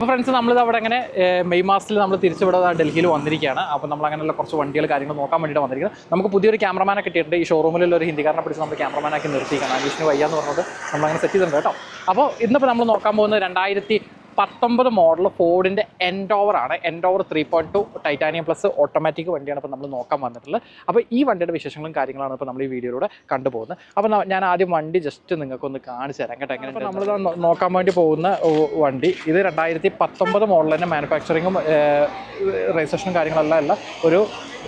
അപ്പോൾ ഫ്രണ്ട്സ് നമ്മളിത് അവിടെ അങ്ങനെ മെയ് മാസത്തിൽ നമ്മൾ തിരിച്ചിവിടെ ഡൽഹിയിൽ വന്നിരിക്കുകയാണ്. അപ്പോൾ നമ്മൾ അങ്ങനെയുള്ള കുറച്ച് വണ്ടികൾ കാര്യങ്ങൾ നോക്കാൻ വേണ്ടിയിട്ട് വന്നിരിക്കുന്നത്. നമുക്ക് പുതിയൊരു ക്യാമറമാനെ കിട്ടിയിട്ടുണ്ട്. ഈ ഷോറൂമിലുള്ള ഒരു ഹിന്ദിക്കാരനെ പിടിച്ച് നമ്മൾ ക്യാമറമാനാക്കി നിർത്തിയിരിക്കുകയാണ്. അനീഷിന് വയ്യാന്ന് പറഞ്ഞത് നമ്മൾ അങ്ങനെ സെറ്റ് ചെയ്തിട്ടുണ്ട് കേട്ടോ. അപ്പോൾ ഇന്നിപ്പോൾ നമ്മൾ നോക്കാൻ പോകുന്നത് രണ്ടായിരത്തി പത്തൊമ്പത് മോഡൽ ഫോർഡിന്റെ എൻഡോവർ ആണ്. Endeavour three point two titanium plus automatic വണ്ടിയാണ് ഇപ്പോൾ നമ്മൾ നോക്കാൻ വന്നിട്ടുള്ളത്. അപ്പോൾ ഈ വണ്ടിയുടെ വിശേഷങ്ങളും കാര്യങ്ങളാണ് ഇപ്പോൾ നമ്മൾ ഈ വീഡിയോയിലൂടെ കണ്ടുപോകുന്നത്. അപ്പോൾ ഞാൻ ആദ്യം വണ്ടി ജസ്റ്റ് നിങ്ങൾക്കൊന്ന് കാണിച്ചു തരാം കേട്ടോ. എങ്ങനെ നമ്മൾ നോക്കാൻ വേണ്ടി പോകുന്ന വണ്ടി. ഇത് രണ്ടായിരത്തി പത്തൊമ്പത് മോഡലിന്റെ മാനുഫാക്ചറിങ്ങും രജിസ്ട്രേഷനും കാര്യങ്ങളെല്ലാം ഉള്ള ഒരു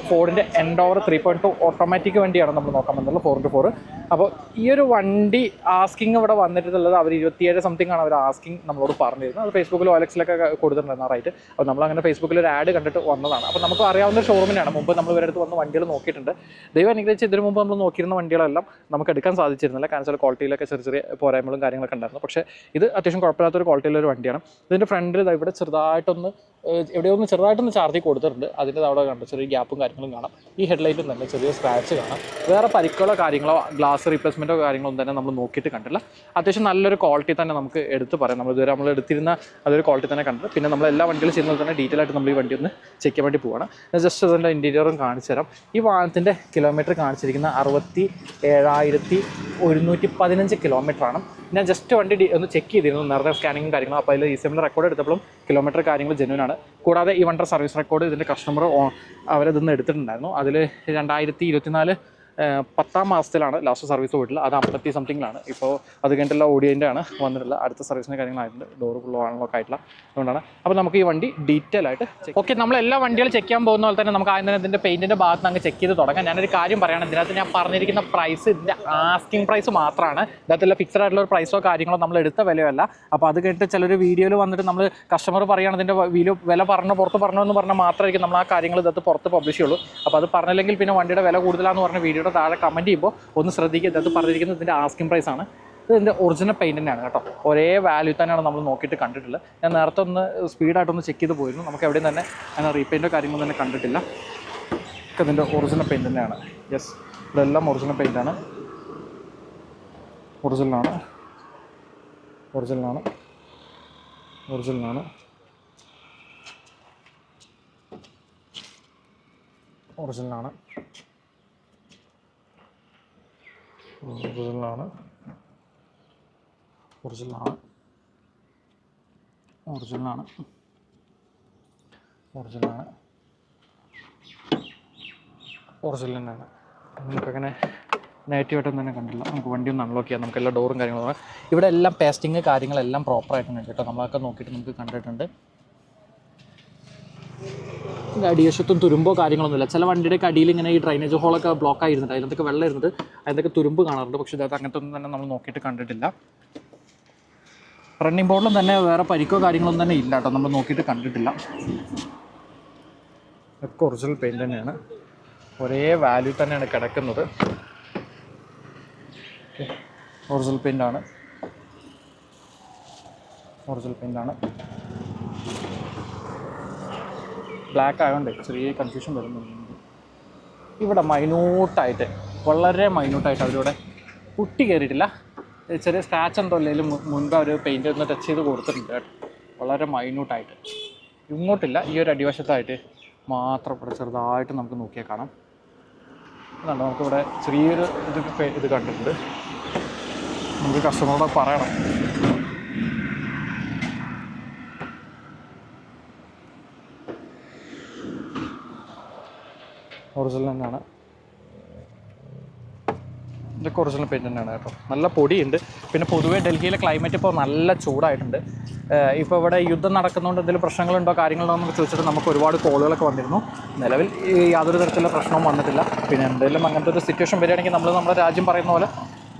ഫോർഡിന്റെ Endeavour three point two automatic വണ്ടിയാണ് നമ്മൾ നോക്കാൻ പറ്റുന്നത് ഫോർ ഇന്റു ഫോർ അപ്പോൾ ഈ ഒരു വണ്ടി ആസ്കിങ് ഇവിടെ വന്നിട്ടുള്ളത് അവർ ഇരുപത്തിയേഴ് സംതിങ് ആണ് അവർ ആസ്കിങ് നമ്മളോട് പറഞ്ഞിരുന്നത്. അത് ഫേസ്ബുക്കിൽ ഓലക്സിലൊക്കെ കൊടുത്തിട്ടുണ്ടായിരുന്നു റൈറ്റ് അപ്പോൾ നമ്മൾ അങ്ങനെ ഫേസ്ബുക്കിൽ ഒരു ആഡ് കണ്ടിട്ട് വന്നതാണ്. അപ്പോൾ നമുക്ക് അറിയാവുന്ന ഷോറൂമിനാണ് മുമ്പ് നമ്മൾ ഇവരുടെ അടുത്ത് വന്ന് വണ്ടികൾ നോക്കിയിട്ടുണ്ട്. ദൈവം അനുഗ്രഹിച്ച് ഇതിനു മുമ്പ് നമ്മൾ നോക്കിയിരുന്ന വണ്ടികളെല്ലാം നമുക്ക് എടുക്കാൻ സാധിച്ചിരുന്നില്ല. കാരണം വെച്ചാൽ ക്വാളിറ്റിയിലൊക്കെ ചെറിയ ചെറിയ പോരായ്മകളും കാര്യങ്ങളൊക്കെ ഉണ്ടായിരുന്നു. പക്ഷേ ഇത് അത്യാവശ്യം കുഴപ്പമില്ലാത്തൊരു ക്വാളിറ്റിയിലൊരു വണ്ടിയാണ്. ഇതിന്റെ ഫ്രണ്ടിൽ ഇവിടെ ചെറുതായിട്ടൊന്ന് എവിടെയോ ഒന്ന് ചെറുതായിട്ടൊന്ന് ചാർജ് കൊടുത്തിട്ടുണ്ട്. അതിന്റെ അവിടെ കണ്ട. ചെറിയ ഗ്യാപ്പും കാര്യങ്ങളും കാണാം. ഈ ഹെഡ്ലൈറ്റും തന്നെ ചെറിയ സ്ക്രാച്ച് കാണാം. വേറെ പരിക്കുകളോ കാര്യങ്ങളോ ഗ്ലാസ് റീപ്ലേസ്മെന്റോ കാര്യങ്ങളോ തന്നെ നമ്മൾ നോക്കിയിട്ട് കണ്ടില്ല അത്യാവശ്യം നല്ലൊരു ക്വാളിറ്റി തന്നെ നമുക്ക് എടുത്ത് പറയാം. നമ്മൾ ഇതുവരെ നമ്മൾ എടുത്തിരുന്ന അതൊരു ക്വാളിറ്റി തന്നെ കണ്ടത് പിന്നെ നമ്മൾ എല്ലാ വണ്ടികളും ചെയ്യുന്നത് തന്നെ ഡീറ്റെയിൽ ആയിട്ട് നമ്മൾ ഈ വണ്ടി ഒന്ന് ചെക്ക് ചെയ്യാൻ വേണ്ടി പോവാണ്. ജസ്റ്റ് അതിന്റെ ഇന്റീരിയറും കാണിച്ചു തരാം. ഈ വാഹനത്തിന്റെ കിലോമീറ്റർ കാണിച്ചിരിക്കുന്ന അറുപത്തി ഏഴായിരത്തി ഒരുന്നൂറ്റി പതിനഞ്ച് ആണ്. ഞാൻ ജസ്റ്റ് വണ്ടി ഒന്ന് ചെക്ക് ചെയ്തിരുന്നു. നേരത്തെ സ്കാനിങ്ങും കാര്യങ്ങളും. അപ്പോൾ അതിൽ ഈ സെമിൽ റെക്കോർഡ് എടുത്തപ്പോഴും കിലോമീറ്റർ കാര്യങ്ങൾ ജെന്യൂൻ ആണ്. കൂടാതെ ഈ വണ്ടർ സർവീസ് റെക്കോർഡ് ഇതിന്റെ കസ്റ്റമർ അവരതിന്ന് എടുത്തിട്ടുണ്ടായിരുന്നു. അതിൽ രണ്ടായിരത്തി ഇരുപത്തിനാല് പത്താം മാസത്തിലാണ് ലാസ്റ്റ് സർവീസ് പോയിട്ടുള്ളത്. അത് അമ്പത്തി സംതിങ്ങിലാണ് ഇപ്പോൾ അത് കഴിഞ്ഞിട്ടുള്ള ഓഡിയന്റെ ആണ് വന്നിട്ടുള്ളത്. അടുത്ത സർവീസിന്റെ കാര്യങ്ങളായിട്ടുണ്ട്. ഡോർ ഫുള്ളോ ആണല്ലോ ആയിട്ടുള്ള അതുകൊണ്ടാണ്. അപ്പോൾ നമുക്ക് ഈ വണ്ടി ഡീറ്റെയിൽ ആയിട്ട് ഓക്കെ നമ്മൾ എല്ലാ വണ്ടികളും ചെക്ക് ചെയ്യാൻ പോകുന്ന പോലെ തന്നെ നമുക്ക് ആദ്യം തന്നെ ഇതിന്റെ പെയിന്റിന്റെ ഭാഗത്ത് അങ്ങ് ചെക്ക് ചെയ്ത് തുടങ്ങാം. ഞാനൊരു കാര്യം പറയുകയാണ് ഇതിനകത്ത് ഞാൻ പറഞ്ഞിരിക്കുന്ന പ്രൈസ് ഇതിന്റെ ആസ്കിംഗ് പ്രൈസ് മാത്രമാണ്. ഇതിനകത്തുള്ള ഫിക്സഡ് ആയിട്ടുള്ള ഒരു പ്രൈസോ കാര്യങ്ങളോ നമ്മൾ എടുത്ത വിലയല്ല. അപ്പോൾ അത് കഴിഞ്ഞിട്ട് ചിലർ വീഡിയോയിൽ വന്നിട്ട് നമ്മൾ കസ്റ്റമർ പറയുകയാണ് ഇതിന്റെ വില വില പറഞ്ഞ പുറത്ത് പറഞ്ഞു എന്ന് പറഞ്ഞാൽ മാത്രമായിരിക്കും നമ്മൾ ആ കാര്യങ്ങൾ ഇതിനകത്ത് പുറത്ത് പബ്ലിഷ് ചെയ്യുള്ളൂ. അപ്പോൾ അത് പറഞ്ഞില്ലെങ്കിൽ പിന്നെ വണ്ടിയുടെ വില കൂടുതലാണെന്ന് പറഞ്ഞ വീഡിയോയുടെ താഴെ കമന്റ് ചെയ്യുമ്പോൾ ഒന്ന് ശ്രദ്ധിക്കുക ഇതിനകത്ത് പറഞ്ഞിരിക്കുന്നത് ഇതിന്റെ ആസ്കിംഗ് പ്രൈസ് ആണ്. ഇത് ഇതിന്റെ ഒറിജിനൽ പെയിന്റ് തന്നെയാണ് കേട്ടോ. ഒരേ വാല്യൂ തന്നെയാണ് നമ്മൾ നോക്കിയിട്ട് കണ്ടിട്ടുള്ളത്. ഞാൻ നേരത്തെ ഒന്ന് സ്പീഡായിട്ടൊന്ന് ചെക്ക് ചെയ്ത് പോയിരുന്നു. നമുക്ക് എവിടെയും തന്നെ അങ്ങനെ റീപെയിന്റോ കാര്യങ്ങളൊന്നും തന്നെ കണ്ടിട്ടില്ല. ഒക്കെ ഇതിന്റെ ഒറിജിനൽ പെയിന്റ് തന്നെയാണ്. യെസ് ഇതെല്ലാം ഒറിജിനൽ പെയിന്റാണ് ഒറിജിനലാണ് ഒറിജിനലാണ് ഒറിജിനലാണ് ഒറിജിനലാണ് ഒറിജിനലാണ്. ഒറിജിനലാണ്. ഒറിജിനലാണ്. ഒറിജിനലാണ്. ഒറിജിനൽ തന്നെയാണ്. നമുക്കങ്ങനെ നെഗറ്റീവായിട്ടൊന്നും തന്നെ കണ്ടില്ല നമുക്ക് വണ്ടി ഒന്ന് അൺലോക്ക് ചെയ്യാം. നമുക്ക് എല്ലാ ഡോറും കാര്യങ്ങളും ഇവിടെ എല്ലാം പേസ്റ്റിങ് കാര്യങ്ങളെല്ലാം പ്രോപ്പറായിട്ടുണ്ട് കേട്ടോ. നമ്മളൊക്കെ നോക്കിയിട്ട് നമുക്ക് കണ്ടിട്ടുണ്ട്. ഇതിന്റെ അടിവശത്തും തുരുമ്പോ കാര്യങ്ങളൊന്നുമില്ല. ചില വണ്ടിയുടെ അടിയിൽ ഇങ്ങനെ ഈ ഡ്രൈനേജ് ഹോളൊക്കെ ബ്ലോക്ക് ആയിരുന്നുണ്ട് അതിനകത്തൊക്കെ വെള്ളം ഇരുന്നത് അതിനൊക്കെ തുരുമ്പ് കാണാറുണ്ട്. പക്ഷേ ഇതിനകത്ത് അങ്ങനത്തെ ഒന്നും തന്നെ നമ്മൾ നോക്കിയിട്ട് കണ്ടിട്ടില്ല. റണ്ണിംഗ് ബോർഡിലും തന്നെ വേറെ പരിക്കോ കാര്യങ്ങളൊന്നും തന്നെ ഇല്ല കേട്ടോ. നമ്മൾ നോക്കിയിട്ട് കണ്ടിട്ടില്ല. ഒക്കെ ഒറിജിനൽ പെയിന്റ് തന്നെയാണ്. ഒരേ വാല്യൂ തന്നെയാണ് കിടക്കുന്നത്. ഒറിജിനൽ പെയിന്റ് ആണ്. ഒറിജിനൽ പെയിന്റ് ആണ്. ബ്ലാക്ക് ആയതുകൊണ്ട് ചെറിയ കൺഫ്യൂഷൻ വരുന്നുണ്ട് ഇവിടെ മൈന്യൂട്ടായിട്ട് വളരെ മൈന്യൂട്ടായിട്ട് അവരിവിടെ പുട്ടി കയറിയിട്ടില്ല ചെറിയ സ്ക്രാച്ച് എന്തോ ഇല്ലെങ്കിലും മുൻപ് അവർ പെയിന്റ് ഒന്ന് ടച്ച് ചെയ്ത് കൊടുത്തിട്ടുണ്ട് കേട്ടോ. വളരെ മൈന്യൂട്ടായിട്ട് ഇങ്ങോട്ടില്ല ഈ ഒരു അടിവശത്തായിട്ട് മാത്രം ഇവിടെ ചെറുതായിട്ട് നമുക്ക് നോക്കിയാൽ കാണാം. അതുകൊണ്ട് നമുക്കിവിടെ ചെറിയൊരു ഇത് ഇത് കണ്ടിട്ടുണ്ട്. നമുക്ക് കസ്റ്റമറോട് പറയണം. ഒറിജിനൽ തന്നെയാണ്. ഇതൊക്കെ ഒറിജിനൽ പെയിന്റ് തന്നെയാണ് കേട്ടോ. നല്ല പൊടിയുണ്ട്. പിന്നെ പൊതുവേ ഡൽഹിയിലെ ക്ലൈമറ്റ് ഇപ്പോൾ നല്ല ചൂടായിട്ടുണ്ട്. ഇപ്പോൾ ഇവിടെ യുദ്ധം നടക്കുന്നതുകൊണ്ട് എന്തെങ്കിലും പ്രശ്നങ്ങളുണ്ടോ കാര്യങ്ങളുണ്ടോ എന്നൊക്കെ ചോദിച്ചിട്ട് നമുക്ക് ഒരുപാട് കോളുകളൊക്കെ വന്നിരുന്നു. നിലവിൽ യാതൊരു തരത്തിലുള്ള പ്രശ്നവും വന്നിട്ടില്ല. പിന്നെ എന്തെങ്കിലും അങ്ങനത്തെ ഒരു സിറ്റുവേഷൻ വരികയാണെങ്കിൽ നമ്മൾ നമ്മുടെ രാജ്യം പറയുന്ന പോലെ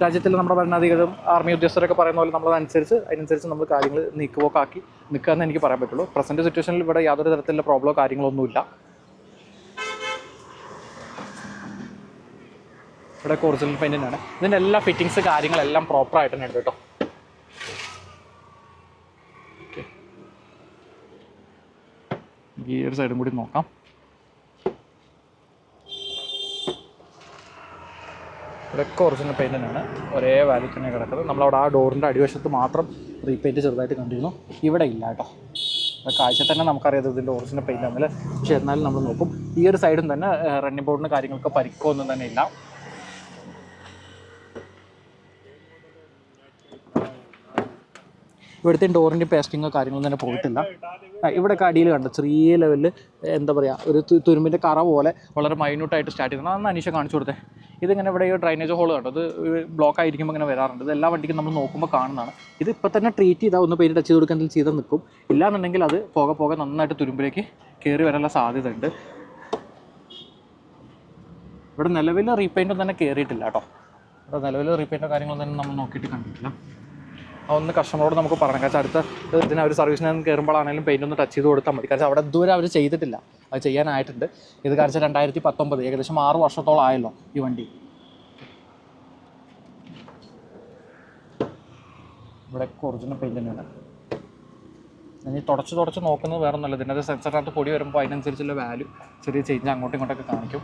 രാജ്യത്തിൽ നമ്മുടെ ഭരണാധികാരികളും ആർമി ഉദ്യോഗസ്ഥരൊക്കെ പറയുന്ന പോലെ നമ്മളതനുസരിച്ച് അതിനനുസരിച്ച് നമ്മൾ കാര്യങ്ങൾ നീക്കുപോക്കാക്കി നിൽക്കുക എന്ന് എനിക്ക് പറയാൻ പറ്റുള്ളൂ. പ്രസന്റ് സിറ്റുവേഷനിൽ ഇവിടെ യാതൊരു തരത്തിലുള്ള പ്രോബ്ലമോ കാര്യങ്ങളൊന്നുമില്ല ഇവിടെ ഒറിജിനൽ പെയിന്റ് തന്നെയാണ് ഇതിന്റെ എല്ലാ ഫിറ്റിങ്സ് കാര്യങ്ങളെല്ലാം പ്രോപ്പർ ആയിട്ട് തന്നെ ഉണ്ട് കേട്ടോ. ഈ ഒരു സൈഡും കൂടി നോക്കാം. ഇവിടെയൊക്കെ ഒറിജിനൽ പെയിന്റ് തന്നെയാണ് ഒരേ വാല്യൂ തന്നെ കിടക്കുന്നത്. നമ്മളവിടെ ആ ഡോറിന്റെ അടിവശത്ത് മാത്രം റീപെയിന്റ് ചെറുതായിട്ട് കണ്ടിരുന്നു. ഇവിടെ ഇല്ല കേട്ടോ. കാഴ്ച തന്നെ നമുക്കറിയാം ഇത് ഇതിന്റെ ഒറിജിനൽ പെയിന്റ് ആണെന്നില്ല പക്ഷേ എന്നാലും നമ്മൾ നോക്കും. ഈ ഒരു സൈഡും തന്നെ റണ്ണിംഗ് ബോർഡിന് കാര്യങ്ങൾക്ക് പരിക്കോ ഒന്നും തന്നെ ഇല്ല. ഇവിടുത്തെ ഡോറിന്റെ പേസ്റ്റിങ്ങോ കാര്യങ്ങളൊന്നും തന്നെ പോയിട്ടില്ല. ഇവിടെ ഇവിടെയൊക്കെ അടിയിൽ കണ്ട ചെറിയ ലെവലിൽ എന്താ പറയുക ഒരു തുരുമ്പിന്റെ കറ പോലെ വളരെ മൈന്യൂട്ടായിട്ട് സ്റ്റാർട്ട് ചെയ്യുന്നത് അന്ന് അനീഷ കാണിച്ചു കൊടുത്തേ. ഇതിങ്ങനെ ഇവിടെ ഈ ഡ്രൈനേജ് ഹോൾ കണ്ടത് ബ്ലോക്ക് ആയിരിക്കുമ്പോൾ ഇങ്ങനെ വരാറുണ്ട്. ഇത് എല്ലാ വണ്ടിക്കും നമ്മൾ നോക്കുമ്പോൾ കാണുന്നതാണ്. ഇത് ഇപ്പോൾ തന്നെ ട്രീറ്റ് ചെയ്താൽ ഒന്ന് പെയിന്റ് ടച്ച് ചെയ്ത് കൊടുക്കാൻ ചെയ്ത് നിൽക്കും. ഇല്ലാന്നുണ്ടെങ്കിൽ അത് പോകെ പോകെ നന്നായിട്ട് തുരുമ്പിലേക്ക് കയറി വരാനുള്ള സാധ്യത ഉണ്ട് ഇവിടെ നിലവിൽ റീപെയിന്റും തന്നെ കയറിയിട്ടില്ല കേട്ടോ. ഇവിടെ നിലവിൽ റീപെയിന്റോ കാര്യങ്ങളൊന്നും തന്നെ നമ്മൾ നോക്കിയിട്ട് കണ്ടിട്ടില്ല. അതൊന്ന് കസ്റ്റമറോട് നമുക്ക് പറയണം. കാരണം അടുത്ത ഇതിന് അവർ സർവീസിന് കയറുമ്പോഴാണെങ്കിലും പെയിന്റ് ഒന്ന് ടച്ച് ചെയ്ത് കൊടുത്താൽ മതി. കാരണം അവിടെ ഇതുവരെ അവർ ചെയ്തിട്ടില്ല. അത് ചെയ്യാനായിട്ടുണ്ട്. ഇത് കാരണം രണ്ടായിരത്തി പത്തൊമ്പത് ഏകദേശം ആറ് വർഷത്തോളം ആയല്ലോ ഈ വണ്ടി. ഇവിടെ ഒറിജിനൽ പെയിന്റ് തന്നെയാണ്. ഇനി തുടച്ച് തുടച്ച് നോക്കുന്നത് വേറെ ഒന്നുമല്ല. ഇതിന്റെ സെൻസറിനകത്ത് പൊടി വരുമ്പോൾ അതിനനുസരിച്ചുള്ള വാല്യൂ ചെറിയ ചേഞ്ച് അങ്ങോട്ടും ഇങ്ങോട്ടൊക്കെ കാണിക്കും.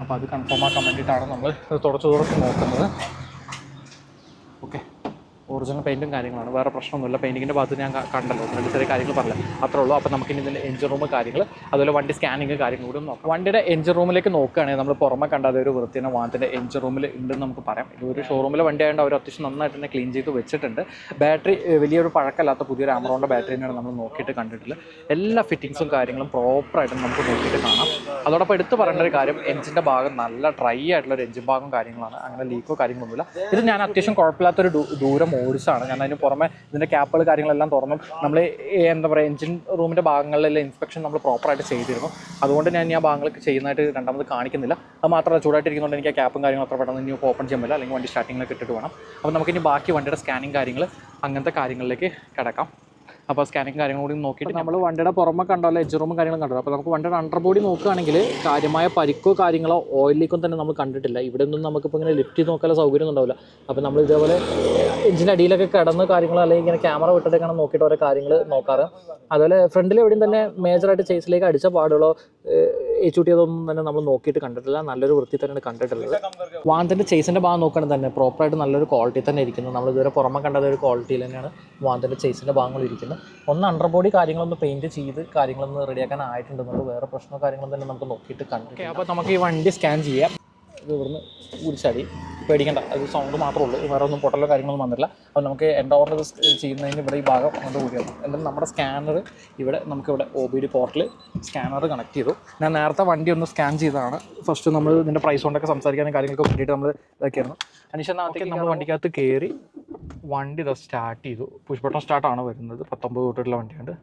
അപ്പോൾ അത് കൺഫേം ആക്കാൻ വേണ്ടിയിട്ടാണ് നമ്മൾ തുടച്ച് തുടച്ച് നോക്കുന്നത്. ഒറിജിനൽ പെയിന്റും കാര്യങ്ങളാണ്. വേറെ പ്രശ്നമൊന്നുമില്ല. പെയിന്റിങ്ങിന്റെ ഭാഗത്ത് ഞാൻ കണ്ടല്ലോ. രണ്ട് ചെറിയ കാര്യങ്ങൾ പറഞ്ഞില്ല. അത്രേ ഉള്ളൂ. അപ്പോൾ നമുക്ക് ഇനി ഇതിന്റെ എഞ്ചിൻ റൂം കാര്യങ്ങൾ അതുപോലെ വണ്ടി സ്കാനിങ് കാര്യങ്ങൾ കൂടി നോക്കാം. വണ്ടിയുടെ എഞ്ചിൻ റൂമിലേക്ക് നോക്കുകയാണെങ്കിൽ നമ്മൾ പുറമെ കണ്ടാതെ ഒരു വൃത്തിയുടെ വാഹനത്തിന്റെ എഞ്ചിൻ റൂമിൽ ഉണ്ടെന്ന് നമുക്ക് പറയാം. ഇത് ഒരു ഷോറൂമിലെ വണ്ടി ആയതുകൊണ്ട് അവർ അത്യാവശ്യം നന്നായിട്ട് തന്നെ ക്ലീൻ ചെയ്ത് വെച്ചിട്ടുണ്ട്. ബാറ്ററി വലിയൊരു പഴക്കമില്ലാത്ത പുതിയൊരു ആമറോണിന്റെ ബാറ്ററി തന്നെയാണ് നമ്മൾ നോക്കിയിട്ട് കണ്ടിട്ടുള്ളത്. എല്ലാ ഫിറ്റിങ്സും കാര്യങ്ങളും പ്രോപ്പറായിട്ട് നമുക്ക് നോക്കിയിട്ട് കാണാം. അതോടൊപ്പം എടുത്ത് പറയേണ്ട ഒരു കാര്യം എഞ്ചിന്റെ ഭാഗം നല്ല ഡ്രൈ ആയിട്ടുള്ള ഒരു എഞ്ചിൻ ഭാഗം കാര്യങ്ങളാണ്. അങ്ങനെ ലീക്കോ കാര്യങ്ങളൊന്നുമില്ല. ഇത് ഞാൻ അത്യാവശ്യം കുഴപ്പമില്ലാത്തൊരു ദൂരം ഓടിച്ചാണ് ഞാൻ അതിന് പുറമെ ഇതിന്റെ ക്യാപ്പുകൾ കാര്യങ്ങളെല്ലാം തുറന്നു നമ്മൾ എന്താ പറയുക എഞ്ചിൻ റൂമിന്റെ ഭാഗങ്ങളിലെല്ലാം ഇൻസ്പെക്ഷൻ നമ്മൾ പ്രോപ്പറായിട്ട് ചെയ്തിരുന്നു. അതുകൊണ്ട് ഞാൻ ആ ഭാഗങ്ങളൊക്കെ ചെയ്യുന്നതായിട്ട് രണ്ടാമത് കാണിക്കുന്നില്ല. അത് മാത്രമല്ല ചൂടായിട്ടിരിക്കുന്നതുകൊണ്ട് എനിക്ക് ആ ക്യാപ്പും കാര്യങ്ങളും അത്ര പെട്ടെന്ന് ഇനി ഓപ്പൺ ചെയ്യാൻ പറ്റില്ല. അല്ലെങ്കിൽ വണ്ടി സ്റ്റാർട്ടിങ്ങിലൊക്കെ ഇട്ടിട്ട് വേണം. അപ്പോൾ നമുക്കിനി ബാക്കി വണ്ടിയുടെ സ്കാനിങ് കാര്യങ്ങൾ അങ്ങനത്തെ കാര്യങ്ങളിലേക്ക് കിടക്കാം. അപ്പോൾ സ്കാനിങ് കാര്യങ്ങൾ കൂടി നോക്കിയിട്ട് നമ്മൾ വണ്ടിയുടെ പുറമെ കണ്ടല്ലോ എഡ്ജ് റൂമും കാര്യങ്ങളും കണ്ടല്ലോ. അപ്പോൾ നമുക്ക് വണ്ടിയുടെ അണ്ടർ ബോഡി നോക്കുകയാണെങ്കിൽ കാര്യമായ പരിക്കോ കാര്യങ്ങളോ ഓയിൽ ലീക്കും തന്നെ നമ്മൾ കണ്ടിട്ടില്ല. ഇവിടെ ഒന്നും നമുക്കിപ്പോൾ ഇങ്ങനെ ലിഫ്റ്റ് നോക്കാനുള്ള സൗകര്യം ഉണ്ടാവില്ല. അപ്പോൾ നമ്മൾ ഇതേപോലെ എഞ്ചിന്റെ അടിയിലൊക്കെ കിടന്ന് കാര്യങ്ങൾ അല്ലെങ്കിൽ ഇങ്ങനെ ക്യാമറ വിട്ടിട്ടൊക്കെയാണ് നോക്കിയിട്ട് ഓരോ കാര്യങ്ങൾ നോക്കാറ്. അതുപോലെ ഫ്രണ്ടിൽ എവിടെയും തന്നെ മേജറായിട്ട് ചേസിലേക്ക് അടിച്ച പാടുകളോ ഏച്ചുട്ടിയതൊന്നും തന്നെ നമ്മൾ നോക്കിയിട്ട് കണ്ടിട്ടില്ല. നല്ലൊരു വൃത്തി തന്നെയാണ് കണ്ടിട്ടുള്ളത്. വാന്തിന്റെ ചേസിന്റെ ഭാഗം നോക്കുകയാണെങ്കിൽ തന്നെ പ്രോപ്പറായിട്ട് നല്ലൊരു ക്വാളിറ്റി തന്നെ ഇരിക്കുന്നത് നമ്മൾ ഇതുവരെ പുറമെ കണ്ടത് ഒരു ക്വാളിറ്റിയിൽ തന്നെയാണ് വാന്തിന്റെ ചേസിന്റെ ഭാഗങ്ങൾ ഇരിക്കുന്നത്. ഒന്ന് അണ്ടർ ബോഡി കാര്യങ്ങളൊന്ന് പെയിന്റ് ചെയ്ത് കാര്യങ്ങളൊന്ന് റെഡിയാക്കാൻ ആയിട്ടുണ്ടെന്നുള്ളത് വേറെ പ്രശ്നമോ കാര്യങ്ങളും തന്നെ നമുക്ക് നോക്കിയിട്ട് കണ്ടു അപ്പോൾ നമുക്ക് ഈ വണ്ടി സ്കാൻ ചെയ്യാം. ഇത് ഇവിടുന്ന് കുടിച്ചാടി പേടിക്കണ്ട. അത് സൗണ്ട് മാത്രമേ ഉള്ളൂ. വേറെ ഒന്നും പൊട്ടലോ കാര്യങ്ങളൊന്നും വന്നില്ല അപ്പോൾ നമുക്ക് എൻഡോറിന്റെ ചെയ്യുന്നതിന് ഇവിടെ ഈ ഭാഗം അങ്ങോട്ട് കൂടിയാണ് എന്നിട്ട് നമ്മുടെ സ്കാനർ ഇവിടെ നമുക്കിവിടെ ഒ ബി ഡി പോർട്ടിൽ സ്കാനർ കണക്ട് ചെയ്തു. ഞാൻ നേരത്തെ വണ്ടി ഒന്ന് സ്കാൻ ചെയ്തതാണ്. ഫസ്റ്റ് നമ്മൾ ഇതിന്റെ പ്രൈസ് കൊണ്ടൊക്കെ സംസാരിക്കാനും കാര്യങ്ങളൊക്കെ വേണ്ടിയിട്ട് നമ്മൾ ഇതാക്കിയായിരുന്നു. അതിനുശേഷം നമ്മൾ വണ്ടിക്കകത്ത് കയറി വണ്ടി ഇത് സ്റ്റാർട്ട് ചെയ്തു. പുഷ്പട്ടം സ്റ്റാർട്ടാണ് വരുന്നത്. പത്തൊമ്പത് തൊട്ടുള്ള വണ്ടിയുണ്ട്.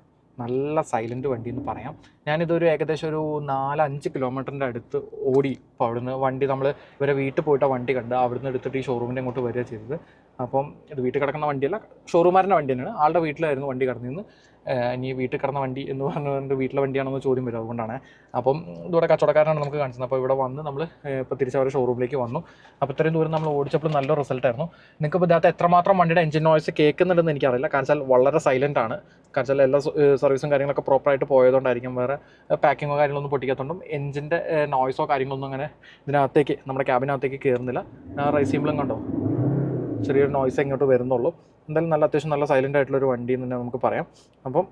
നല്ല സൈലന്റ് വണ്ടി എന്ന് പറയാം. ഞാനിതൊരു ഏകദേശം ഒരു നാലഞ്ച് കിലോമീറ്ററിന്റെ അടുത്ത് ഓടി അപ്പോൾ അവിടുന്ന് വണ്ടി നമ്മൾ ഇവരെ വീട്ടിൽ പോയിട്ട് വണ്ടി കണ്ട് അവിടുന്ന് എടുത്തിട്ട് ഈ ഷോറൂമിന്റെ അങ്ങോട്ട് വരിക ചെയ്തത്. അപ്പം ഇത് വീട്ടിൽ കിടക്കുന്ന വണ്ടിയല്ല ഷോറൂമാരന്റെ വണ്ടി തന്നെയാണ് ആളുടെ വീട്ടിലായിരുന്നു വണ്ടി കിടന്നിരുന്ന് ഇനി വീട്ടിൽ കിടന്ന വണ്ടി എന്ന് പറഞ്ഞുകൊണ്ട് വീട്ടിലെ വണ്ടിയാണെന്ന് ചോദ്യം വരും അതുകൊണ്ടാണ്. അപ്പം ഇവിടെ കച്ചവടക്കാരനാണ് നമുക്ക് കാണിച്ചത്. അപ്പോൾ ഇവിടെ വന്ന് നമ്മൾ ഇപ്പോൾ തിരിച്ച് അവരുടെ ഷോറൂമിലേക്ക് വന്നു. അപ്പോൾ ഇത്രയും ദൂരം നമ്മൾ ഓടിച്ചപ്പോൾ നല്ല റിസൾട്ടായിരുന്നു നിങ്ങൾക്ക് ഇപ്പോൾ ഇതിനകത്ത് എത്രമാത്രം വണ്ടിയുടെ എഞ്ചിൻ നോയ്സ് കേൾക്കുന്നുണ്ടെന്ന് എനിക്കറിയില്ല. കാരണം വെച്ചാൽ വളരെ സൈലന്റ് ആണ്. കാരണം വെച്ചാൽ എല്ലാ സർവീസും കാര്യങ്ങളൊക്കെ പ്രോപ്പറായിട്ട് പോയതുകൊണ്ടായിരിക്കും. വേറെ പാക്കിങ്ങോ കാര്യങ്ങളൊന്നും പൊട്ടിക്കാത്തതുകൊണ്ടും എഞ്ചിന്റെ നോയ്സോ കാര്യങ്ങളൊന്നും അങ്ങനെ ഇതിനകത്തേക്ക് നമ്മുടെ ക്യാബിനകത്തേക്ക് കയറുന്നില്ല. ഞാൻ ചെയ്യുമ്പോഴും കണ്ടോ? ചെറിയൊരു നോയ്സ് ഇങ്ങോട്ട് വരുന്നുള്ളൂ. എന്തായാലും നല്ല അത്യാവശ്യം നല്ല സൈലന്റ് ആയിട്ടുള്ളൊരു വണ്ടി എന്ന് തന്നെ നമുക്ക് പറയാം. അപ്പം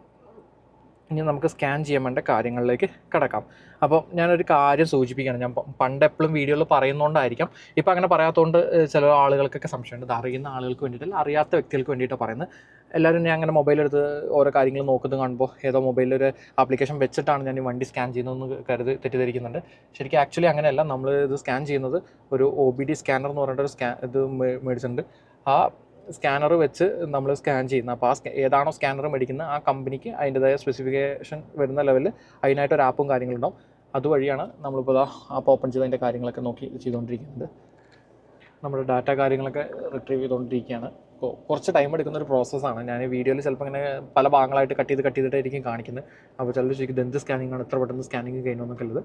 ഇനി നമുക്ക് സ്കാൻ ചെയ്യാൻ വേണ്ട കാര്യങ്ങളിലേക്ക് കിടക്കാം. അപ്പോൾ ഞാനൊരു കാര്യം സൂചിപ്പിക്കുകയാണ്. ഞാൻ പണ്ട് എപ്പോഴും വീഡിയോയിൽ പറയുന്നതുകൊണ്ടായിരിക്കാം ഇപ്പം അങ്ങനെ പറയാത്തതുകൊണ്ട് ചില ആളുകൾക്കൊക്കെ സംശയമുണ്ട്. അറിയുന്ന ആളുകൾക്ക് വേണ്ടിയിട്ടല്ല അറിയാത്ത വ്യക്തികൾക്ക് വേണ്ടിയിട്ട് പറയുന്നത്. എല്ലാവരും ഞാൻ അങ്ങനെ മൊബൈൽ എടുത്ത് ഓരോ കാര്യങ്ങൾ നോക്കുന്നത് കാണുമ്പോൾ ഏതോ മൊബൈലിൽ ഒരു ആപ്ലിക്കേഷൻ വെച്ചിട്ടാണ് ഞാൻ ഈ വണ്ടി സ്കാൻ ചെയ്യുന്നതെന്ന് കരുതി തെറ്റിദ്ധരിക്കുന്നുണ്ട്. ശരിക്കും ആക്ച്വലി അങ്ങനെയല്ല. നമ്മൾ ഇത് സ്കാൻ ചെയ്യുന്നത് ഒരു ഒ ബി ഡി സ്കാനർ എന്ന് പറഞ്ഞിട്ട് ഒരു സ്കാൻ ഇത് മേടിച്ചിട്ടുണ്ട്. ആ സ്കാനർ വെച്ച് നമ്മൾ സ്കാൻ ചെയ്യുന്ന അപ്പോൾ ആ ഏതാണോ സ്കാനർ മേടിക്കുന്ന ആ കമ്പനിക്ക് അതിന്റെതായ സ്പെസിഫിക്കേഷൻ വരുന്ന ലെവലിൽ അതിനായിട്ട് ഒരു ആപ്പും കാര്യങ്ങളുണ്ടാവും അതുവഴിയാണ് നമ്മളിപ്പോൾ ആപ്പ് ഓപ്പൺ ചെയ്ത് അതിന്റെ കാര്യങ്ങളൊക്കെ നോക്കി ചെയ്തുകൊണ്ടിരിക്കുന്നത്. നമ്മുടെ ഡാറ്റ കാര്യങ്ങളൊക്കെ റിട്രീവ് ചെയ്തുകൊണ്ടിരിക്കുകയാണ്. അപ്പോൾ കുറച്ച് ടൈം എടുക്കുന്ന ഒരു പ്രോസസ്സാണ് ഞാൻ ഈ വീഡിയോയിൽ ചിലപ്പോൾ ഇങ്ങനെ പല ഭാഗങ്ങളായിട്ട് കട്ട് ചെയ്ത് കട്ട് ചെയ്തിട്ടായിരിക്കും കാണിക്കുന്നത്. അപ്പോൾ ചിലർ ചോദിക്കും എന്ത് സ്കാനിങ് ആണ്? എത്ര പെട്ടെന്ന് സ്കാനിങ് കഴിയണമെന്നൊക്കെ ഉള്ളത്.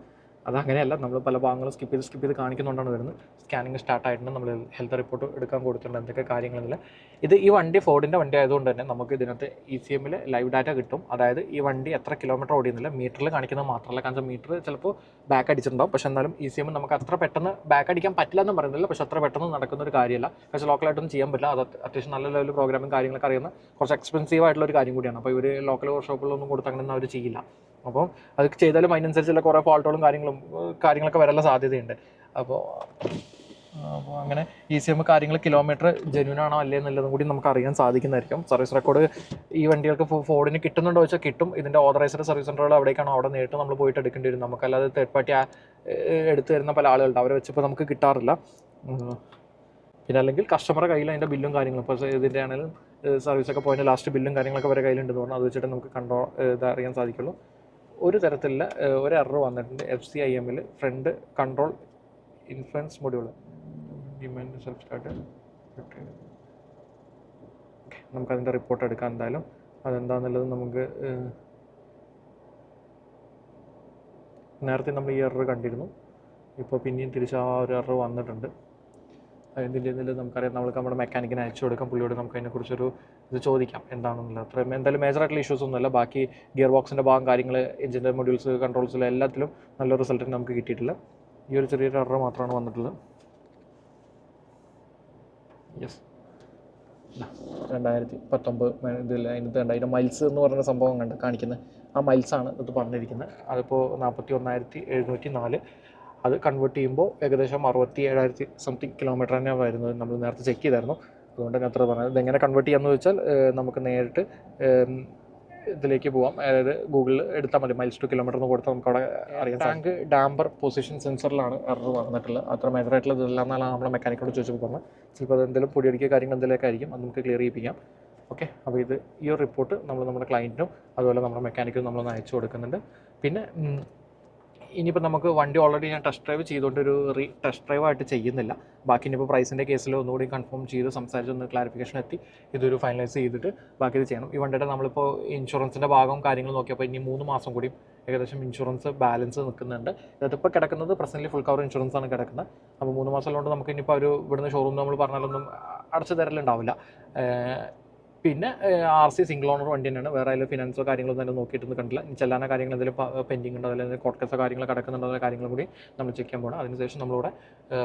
അത് അങ്ങനെയല്ല നമ്മൾ പല ഭാഗങ്ങളും സ്കിപ്പ് ചെയ്ത് സ്കിപ്പ് ചെയ്ത് കാണിക്കുന്നുണ്ടാണ് വരുന്നത്. സ്കാനിങ് സ്റ്റാർട്ട് ആയിട്ടുണ്ട്. നമ്മൾ ഹെൽത്ത് റിപ്പോർട്ട് എടുക്കാൻ കൊടുത്തിട്ടുണ്ട്. എന്തൊക്കെ കാര്യങ്ങളെന്നില്ല ഇത് ഈ വണ്ടി ഫോർഡിന്റെ വണ്ടി ആയതുകൊണ്ട് തന്നെ നമുക്ക് ഇതിനകത്ത് ഇ സി എമ്മിൽ ലൈവ് ഡാറ്റ കിട്ടും. അതായത് ഈ വണ്ടി എത്ര കിലോമീറ്റർ ഓടിയുന്നില്ല മീറ്ററിൽ കാണിക്കുന്നത് മാത്രമല്ല. കാരണം മീറ്റർ ചിലപ്പോൾ ബാക്ക് അടിച്ചിട്ടുണ്ടാവും. പക്ഷേ എന്നാലും ഇ സി എം നമുക്ക് അത്ര പെട്ടെന്ന് ബാക്ക് അടിക്കാൻ പറ്റില്ല എന്നും പറയുന്നില്ല. പക്ഷേ അത്ര പെട്ടെന്ന് നടക്കുന്ന ഒരു കാര്യമല്ല. പക്ഷേ ലോക്കലായിട്ടൊന്നും ചെയ്യാൻ പറ്റില്ല. അത് അത്യാവശ്യം നല്ല ലെവൽ പ്രോഗ്രാമും കാര്യങ്ങളൊക്കെ അറിയുന്ന കുറച്ച് എക്സ്പെൻസീവ് ആയിട്ടുള്ള ഒരു കാര്യം കൂടിയാണ്. അപ്പോൾ ഇവർ ലോക്കൽ ഷോപ്പുകളൊന്നും കൊടുത്ത് അങ്ങനെ അവർ ചെയ്യില്ല. അപ്പോൾ അത് ചെയ്താലും അതിനനുസരിച്ചുള്ള കുറേ ഫോൾട്ടുകളും കാര്യങ്ങളും കാര്യങ്ങളൊക്കെ വരാനുള്ള സാധ്യതയുണ്ട്. അപ്പോൾ അപ്പോൾ അങ്ങനെ ഇ സി എം കാര്യങ്ങൾ കിലോമീറ്റർ ജെന്യൂൻ ആണോ അല്ലേ എന്നുള്ളതും കൂടി നമുക്ക് അറിയാൻ സാധിക്കുന്നതായിരിക്കും. സർവീസ് റെക്കോർഡ് ഈ വണ്ടികൾക്ക് ഫോണിന് കിട്ടുന്നുണ്ടോ വെച്ചാൽ കിട്ടും. ഇതിന്റെ ഓതറൈസ്ഡ് സർവീസ് സെന്ററുകൾ എവിടേക്കാണോ അവിടെ നേരിട്ട് നമ്മൾ പോയിട്ട് എടുക്കേണ്ടി വരും. നമുക്കല്ലാതെ തേർഡ് പാർട്ടി എടുത്തു തരുന്ന പല ആളുകളുണ്ട്. അവരെ വെച്ചിപ്പോൾ നമുക്ക് കിട്ടാറില്ല. പിന്നെ അല്ലെങ്കിൽ കസ്റ്റമറെ കയ്യിൽ അതിന്റെ ബില്ലും കാര്യങ്ങളും. ഇപ്പോൾ ഇതിന്റെ ആണെങ്കിലും സർവീസൊക്കെ പോയതിന്റെ ലാസ്റ്റ് ബില്ലും കാര്യങ്ങളൊക്കെ വരെ കയ്യിലുണ്ടെന്ന് പറഞ്ഞാൽ അത് വെച്ചിട്ട് നമുക്ക് കണ്ടോ ഇത് അറിയാൻ സാധിക്കുള്ളൂ. ഒരു തരത്തിലുള്ള ഒരു എറർ വന്നിട്ടുണ്ട്. എഫ് സി ഐ എമ്മിൽ front control influence module self start നമുക്കതിന്റെ report എടുക്കാം എന്തായാലും. അതെന്താണെന്നുള്ളത് നമുക്ക് നേരത്തെ നമ്മൾ ഈ എറർ കണ്ടിരുന്നു. ഇപ്പോൾ പിന്നെയും തിരിച്ച് ആ ഒരു എറർ വന്നിട്ടുണ്ട്. അതിന്റെ നമുക്കറിയാം നമ്മൾ നമ്മുടെ മെക്കാനിക്കിനെ അയച്ചു കൊടുക്കാം. പുള്ളിയോട് നമുക്ക് അതിനെക്കുറിച്ചൊരു ഇത് ചോദിക്കാം. എന്താണെന്നുള്ളത് അത്രയും എന്തായാലും മേജറായിട്ടുള്ള ഇഷ്യൂസ് ഒന്നുമില്ല. ബാക്കി ഗിയർ ബോക്സിന്റെ ഭാഗം കാര്യങ്ങൾ എഞ്ചിന്റെ മൊഡ്യൂൾസ് കൺട്രോൾസിൽ എല്ലാത്തിലും നല്ല റിസൾട്ട് നമുക്ക് കിട്ടിയിട്ടില്ല. ഈ ഒരു ചെറിയൊരു എറർ മാത്രമാണ് വന്നിട്ടുള്ളത്. യെസ് രണ്ടായിരത്തി പത്തൊമ്പത് ഇതിൽ അതിനകത്ത് അതിന്റെ മൈൽസ് എന്ന് പറയുന്ന സംഭവം കണ്ട് കാണിക്കുന്നത് ആ മൈൽസാണ് ഇത് പറഞ്ഞിരിക്കുന്നത് അതിപ്പോൾ നാൽപ്പത്തി ഒന്നായിരത്തി എഴുന്നൂറ്റി നാല് അത് കൺവേർട്ട് ചെയ്യുമ്പോൾ ഏകദേശം അറുപത്തി ഏഴായിരത്തി സംതിങ് കിലോമീറ്റർ തന്നെ വരുന്നത്. നമ്മൾ നേരത്തെ ചെക്ക് ചെയ്തായിരുന്നു. അതുകൊണ്ട് ഞാൻ അത്ര പറഞ്ഞത്. ഇതെങ്ങനെ കൺവേർട്ട് ചെയ്യാമെന്ന് വെച്ചാൽ നമുക്ക് നേരിട്ട് ഇതിലേക്ക് പോവാം. അതായത് ഗൂഗിളിൽ എടുത്താൽ മതി. മൈൽസ് ടു കിലോമീറ്റർ എന്ന് കൊടുത്താൽ നമുക്ക് അവിടെ അറിയാം ടാങ്ക് ഡാമ്പർ പൊസിഷൻ സെൻസറിലാണ് എറർ വന്നിട്ടുള്ളത്. അത്ര മേജർ ആയിട്ടുള്ള ഇതല്ല എന്നാണ് നമ്മുടെ മെക്കാനിക്കോട് ചോദിച്ചപ്പോൾ പറഞ്ഞത്. ചിലപ്പോൾ അത് എന്തെങ്കിലും പൊടിയടിക്കുക കാര്യങ്ങൾ എന്തെങ്കിലുമൊക്കെ ആയിരിക്കും. അത് നമുക്ക് ക്ലിയർ ചെയ്യിപ്പിക്കാം. ഓക്കെ അപ്പോൾ ഇത് ഈ ഒരു റിപ്പോർട്ട് നമ്മൾ നമ്മുടെ ക്ലയന്റിനും അതുപോലെ നമ്മുടെ മെക്കാനിക്കിനും നമ്മളൊന്ന് അയച്ചു കൊടുക്കുന്നുണ്ട്. പിന്നെ ഇനിയിപ്പോൾ നമുക്ക് വണ്ടി ഓൾറെഡി ഞാൻ ടെസ്റ്റ് ഡ്രൈവ് ചെയ്തുകൊണ്ട് ഒരു റീ ടെസ്റ്റ് ഡ്രൈവ് ആയിട്ട് ചെയ്യുന്നില്ല. ബാക്കി ഇനിയിപ്പോൾ പ്രൈസിന്റെ കേസിൽ ഒന്നുകൂടി കൺഫേം ചെയ്ത് സംസാരിച്ച് ഒന്ന് ക്ലാരിഫിക്കേഷൻ എത്തി. ഇതൊരു ഫൈനലൈസ് ചെയ്തിട്ട് ബാക്കി ഇത് ചെയ്യണം. ഈ വണ്ടിയുടെ നമ്മളിപ്പോൾ ഇൻഷുറൻസിന്റെ ഭാഗവും കാര്യങ്ങളും നോക്കിയപ്പോൾ ഇനി മൂന്ന് മാസം കൂടി ഏകദേശം ഇൻഷുറൻസ് ബാലൻസ് നിൽക്കുന്നുണ്ട്. ഇതിപ്പോൾ കിടക്കുന്നത് പ്രസന്റ് ഫുൾ കവർ ഇൻഷുറൻസ് ആണ് കിടക്കുന്നത്. അപ്പോൾ മൂന്ന് മാസം കൊണ്ട് നമുക്ക് ഇനിയിപ്പോൾ ഒരു ഇവിടുന്ന് ഷോറൂം നമ്മൾ പറഞ്ഞാലൊന്നും അടച്ചു തരലുണ്ടാവില്ല. പിന്നെ ആർ സി സിംഗിൾ ഓണർ വണ്ടി തന്നെയാണ്. വേറെ അതിൽ ഫിനാൻസോ കാര്യങ്ങളോ തന്നെ നോക്കിയിട്ടൊന്നും കണ്ടില്ല ചെല്ലാന കാര്യങ്ങൾ എന്തെങ്കിലും പെൻഡിങ് ഉണ്ടോ? അല്ലെങ്കിൽ കോർട്ട് കാര്യങ്ങൾ കിടക്കുന്നുണ്ടോ? കാര്യങ്ങളും കൂടി നമ്മൾ ചെക്ക് ചെയ്യാൻ പോകണം അതിനുശേഷം നമ്മളിവിടെ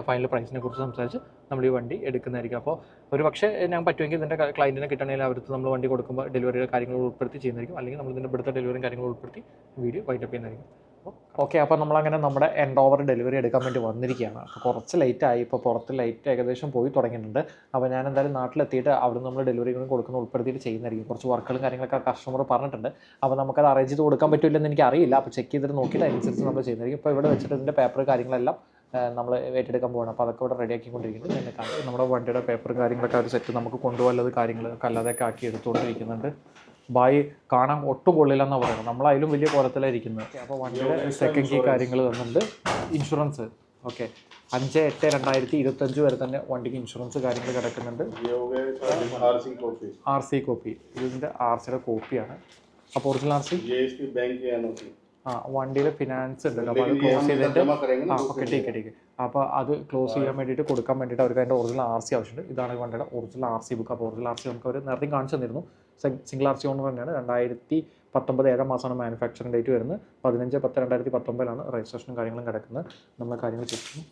ഫൈനൽ പ്രൈസിനെ കുറിച്ച് സംസാരിച്ച് നമ്മൾ ഈ വണ്ടി എടുക്കുന്നതായിരിക്കും. അപ്പോൾ ഒരു പക്ഷേ ഞാൻ പറ്റുമെങ്കിൽ ഇതിന്റെ ക്ലയന്റിനെ കിട്ടണമെങ്കിൽ അവർക്ക് നമ്മൾ വണ്ടി കൊടുക്കുമ്പോൾ ഡെലിവറി കാര്യങ്ങൾ ഉൾപ്പെടുത്തി ചെയ്യുന്നതായിരിക്കും. അല്ലെങ്കിൽ നമ്മൾ ഇതിന്റെ ഇവിടുത്തെ ഡെലിവറിയും കാര്യങ്ങളും ഉൾപ്പെടുത്തി വീഡിയോ വൈൻഡപ്പ് ചെയ്യുന്നതായിരിക്കും. ഓക്കെ അപ്പോൾ നമ്മളങ്ങനെ നമ്മുടെ എൻഡ് ഓവർ ഡെലിവറി എടുക്കാൻ വേണ്ടി വന്നിരിക്കുകയാണ്. അപ്പോൾ കുറച്ച് ലേറ്റായി ഇപ്പോൾ പുറത്ത് ലൈറ്റ് ഏകദേശം പോയി തുടങ്ങിയിട്ടുണ്ട്. അപ്പോൾ ഞാൻ എന്തായാലും നാട്ടിലെത്തിയിട്ട് അവിടെ നമ്മൾ ഡെലിവറി കൊടുക്കുന്ന ഉൾപ്പെടുത്തിയിട്ട് ചെയ്യുന്നതായിരിക്കും. കുറച്ച് വർക്കുകളും കാര്യങ്ങളൊക്കെ കസ്റ്റമർ പറഞ്ഞിട്ടുണ്ട്. അപ്പോൾ നമുക്കത് അറേഞ്ച് ചെയ്ത് കൊടുക്കാൻ പറ്റില്ലെന്ന് എനിക്ക് അറിയില്ല. അപ്പോൾ ചെക്ക് ചെയ്തിട്ട് നോക്കിയിട്ട് അതിനനുസരിച്ച് നമ്മൾ ചെയ്യുന്നതായിരിക്കും. ഇപ്പോൾ ഇവിടെ വെച്ചിട്ട് ഇതിന്റെ പേപ്പർ കാര്യങ്ങളെല്ലാം നമ്മൾ ഏറ്റെടുക്കാൻ പോകണം അപ്പോൾ അതൊക്കെ ഇവിടെ റെഡിയാക്കി ആക്കിക്കൊണ്ടിരിക്കുന്നുണ്ട് എന്നെ കാണാം നമ്മുടെ വണ്ടിയുടെ പേപ്പറും കാര്യങ്ങളൊക്കെ അവർ സെറ്റ് നമുക്ക് കൊണ്ടുപോകാനുള്ളത് കാര്യങ്ങളൊക്കെ അല്ലാതെയൊക്കെ ആക്കി എടുത്തുകൊണ്ടിരിക്കുന്നുണ്ട്. ബായി കാണാൻ ഒട്ടും കൊള്ളില്ലെന്നാണ് പറയുന്നത്. നമ്മൾ വലിയ കോലത്തിലായിരിക്കുന്നത് അപ്പോൾ വണ്ടിയുടെ സെക്കൻഡ് കീ കാര്യങ്ങൾ തന്നിട്ടുണ്ട്. Insurance okay. അഞ്ച് എട്ട് രണ്ടായിരത്തി ഇരുപത്തഞ്ച് വരെ തന്നെ വണ്ടിക്ക് ഇൻഷുറൻസ് കാര്യങ്ങൾ കിടക്കുന്നുണ്ട്. ആർ സി കോപ്പി ഇതിന്റെ ആർ സിയുടെ കോപ്പിയാണ് അപ്പോൾ ഒറിജിനൽ ആർ സി ആ വണ്ടിയിൽ ഫിനാൻസ് ഉണ്ട്. അപ്പോൾ അത് ക്ലോസ് ചെയ്തിട്ട് ആ ഓക്കെ ടീക്ക് ടീക്ക്. അപ്പോൾ അത് ക്ലോസ് ചെയ്യാൻ വേണ്ടിയിട്ട് കൊടുക്കാൻ വേണ്ടിയിട്ട് അവർക്ക് അതിന്റെ ഒറിജിനൽ ആർ സി ആവശ്യമുണ്ട്. ഇതാണ് വണ്ടിയുടെ ഒറിജിനൽ ആർ സി ബുക്ക് അപ്പോൾ ഒറിജിനൽ ആർ സി നമുക്ക് അവർ നേരത്തെ കാണിച്ചു തന്നിരുന്നു. സിംഗിൾ ആർ സി ഓണർ തന്നെയാണ് രണ്ടായിരത്തി പത്തൊമ്പത് ഏഴാം മാസമാണ് മാനുഫാക്ചറിംഗ് ഡേറ്റ് വരുന്നത് പതിനഞ്ച് പത്ത് രണ്ടായിരത്തി പത്തൊമ്പതിലാണ് രജിസ്ട്രേഷനും കാര്യങ്ങളും കിടക്കുന്നത് നമ്മൾ കാര്യങ്ങൾ ചെക്ക് ചെയ്യും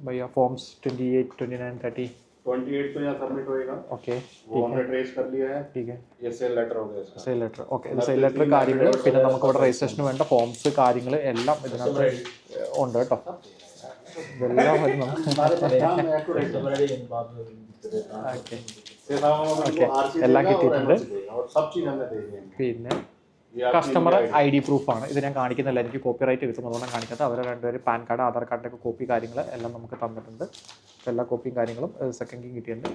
भैया forms twenty eight twenty nine thirty twenty eight को यहाँ सबमिट होएगा ഓക്കെ वो हमने ट्रेस कर लिया है ठीक है ये सेल लेटर हो गया इसका സെയിൽ ലെറ്റർ ഓക്കെ ഇത് സെയിൽ ലെറ്റർ കാര്യങ്ങൾ പിന്നെ നമുക്ക് ഇവിടെ രജിസ്ട്രേഷന് വേണ്ട ഫോംസ് കാര്യങ്ങൾ എല്ലാം ഇതിനകത്ത് ഉണ്ട് കേട്ടോ എല്ലാം കിട്ടിയിട്ടുണ്ട്. പിന്നെ കസ്റ്റമർ ഐ ഡി പ്രൂഫാണ് ഇത് ഞാൻ കാണിക്കുന്നില്ല. എനിക്ക് കോപ്പി റൈറ്റ് കിട്ടും. അതുകൊണ്ട് കാണിക്കാത്ത അവരെ രണ്ടുപേരും പാൻ കാർഡ് ആധാർ കാർഡൊക്കെ കോപ്പി കാര്യങ്ങൾ എല്ലാം നമുക്ക് തന്നിട്ടുണ്ട്. എല്ലാ കോപ്പിയും കാര്യങ്ങളും സെക്കൻഡ് കിട്ടിയിട്ടുണ്ട്.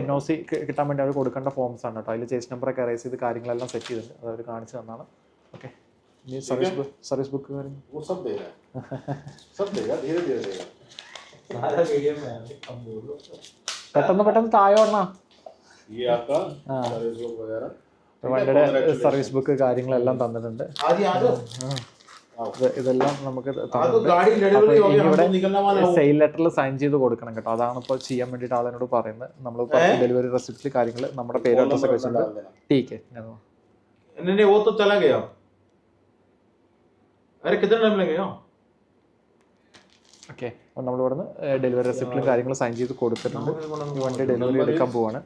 എൻ ഒ സി കിട്ടാൻ വേണ്ടി അവർ കൊടുക്കേണ്ട ഫോംസ് ആണ് കേട്ടോ. അതിൽ ചേച്ചി നമ്പറൊക്കെ അറേസ് ചെയ്ത് കാര്യങ്ങളെല്ലാം സെറ്റ് ചെയ്തിട്ടുണ്ട്. അത് അവർ കാണിച്ചു തന്നാണ്. ഓക്കെ ഇനി സർവീസ് ബുക്ക് സർവീസ് ബുക്ക് കാര്യം वो सब दे रहा है सब देगा धीरे धीरे देगा പെട്ടെന്ന് പെട്ടെന്ന് താഴെ വണ്ണാ ये आपका हाँ। सर्विस बुक वगैरह വണ്ടിയുടെ സർവീസ് ബുക്ക് കാര്യങ്ങളെല്ലാം തന്നിട്ടുണ്ട് आदि आ जाओ ഇത് ഇതെല്ലാം നമുക്ക് आ तो തന്നിട്ടുണ്ട് गाड़ी डिलीवरी हो गई हम ഇവിടെ तो निकलने वाले हो സെയിൽ ലെറ്ററിൽ സൈൻ ചെയ്ത് കൊടുക്കണം കേട്ടോ അതാണ് ഇപ്പോൾ ചെയ്യാൻ വേണ്ടിയിട്ട് ആളിനോട് പറയുന്നത് നമ്മൾ ഡെലിവറി റെസിപ്റ്റിൽ കാര്യങ്ങൾ നമ്മുടെ പേര് അഡ്രസ് ഒക്കെ വെച്ചിട്ടുണ്ട് डाल देना ടീക്ക് नहीं അവരെ കിതന ടൈം ലഗയോ ഓക്കെ അപ്പോൾ നമ്മൾ ഇവിടുന്ന് ഡെലിവറി റെസിപ്റ്റിലും കാര്യങ്ങളും സൈൻ ചെയ്ത് കൊടുത്തിട്ടുണ്ട്. വണ്ടി ഡെലിവറി എടുക്കാൻ പോവാണ്.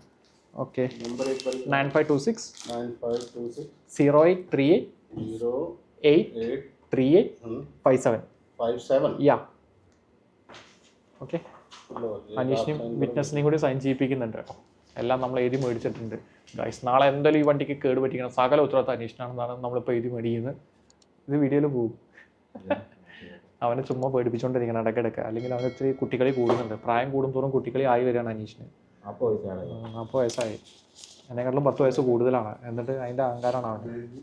Okay. Nine five two six zero eight three eight eight three eight five seven. Five seven. Yeah. Okay. അനീഷിനെയും വിറ്റ്നസിനെയും കൂടി സൈൻ ചെയ്യിപ്പിക്കുന്നുണ്ട് കേട്ടോ. എല്ലാം നമ്മൾ എഴുതി മേടിച്ചിട്ടുണ്ട്. ഗൈസ് നാളെ എന്തായാലും ഈ വണ്ടിക്ക് കേട് പറ്റിക്കണം. സകല ഉത്തരവാദിത്തം അനീഷിനാണെന്നാണ് നമ്മളിപ്പോൾ എഴുതി മേടിക്കുന്നത്. ഇത് വീഡിയോയിൽ പോകും. അവനെ ചുമ്മാ പേടിപ്പിച്ചുകൊണ്ടിരിക്കണം ഇടയ്ക്കിടയ്ക്ക്. അല്ലെങ്കിൽ അവൻ ഇത്തിരി കുട്ടികളി കൂടുന്നുണ്ട്. പ്രായം കൂടുന്തോറും കുട്ടികളി ആയി വരികയാണ് അനീഷിന്. നാൽപ്പത് വയസ്സായി. എന്നെക്കാട്ടിലും പത്ത് വയസ്സ് കൂടുതലാണ്. എന്നിട്ട് അതിന്റെ അഹങ്കാരമാണ് അവൻ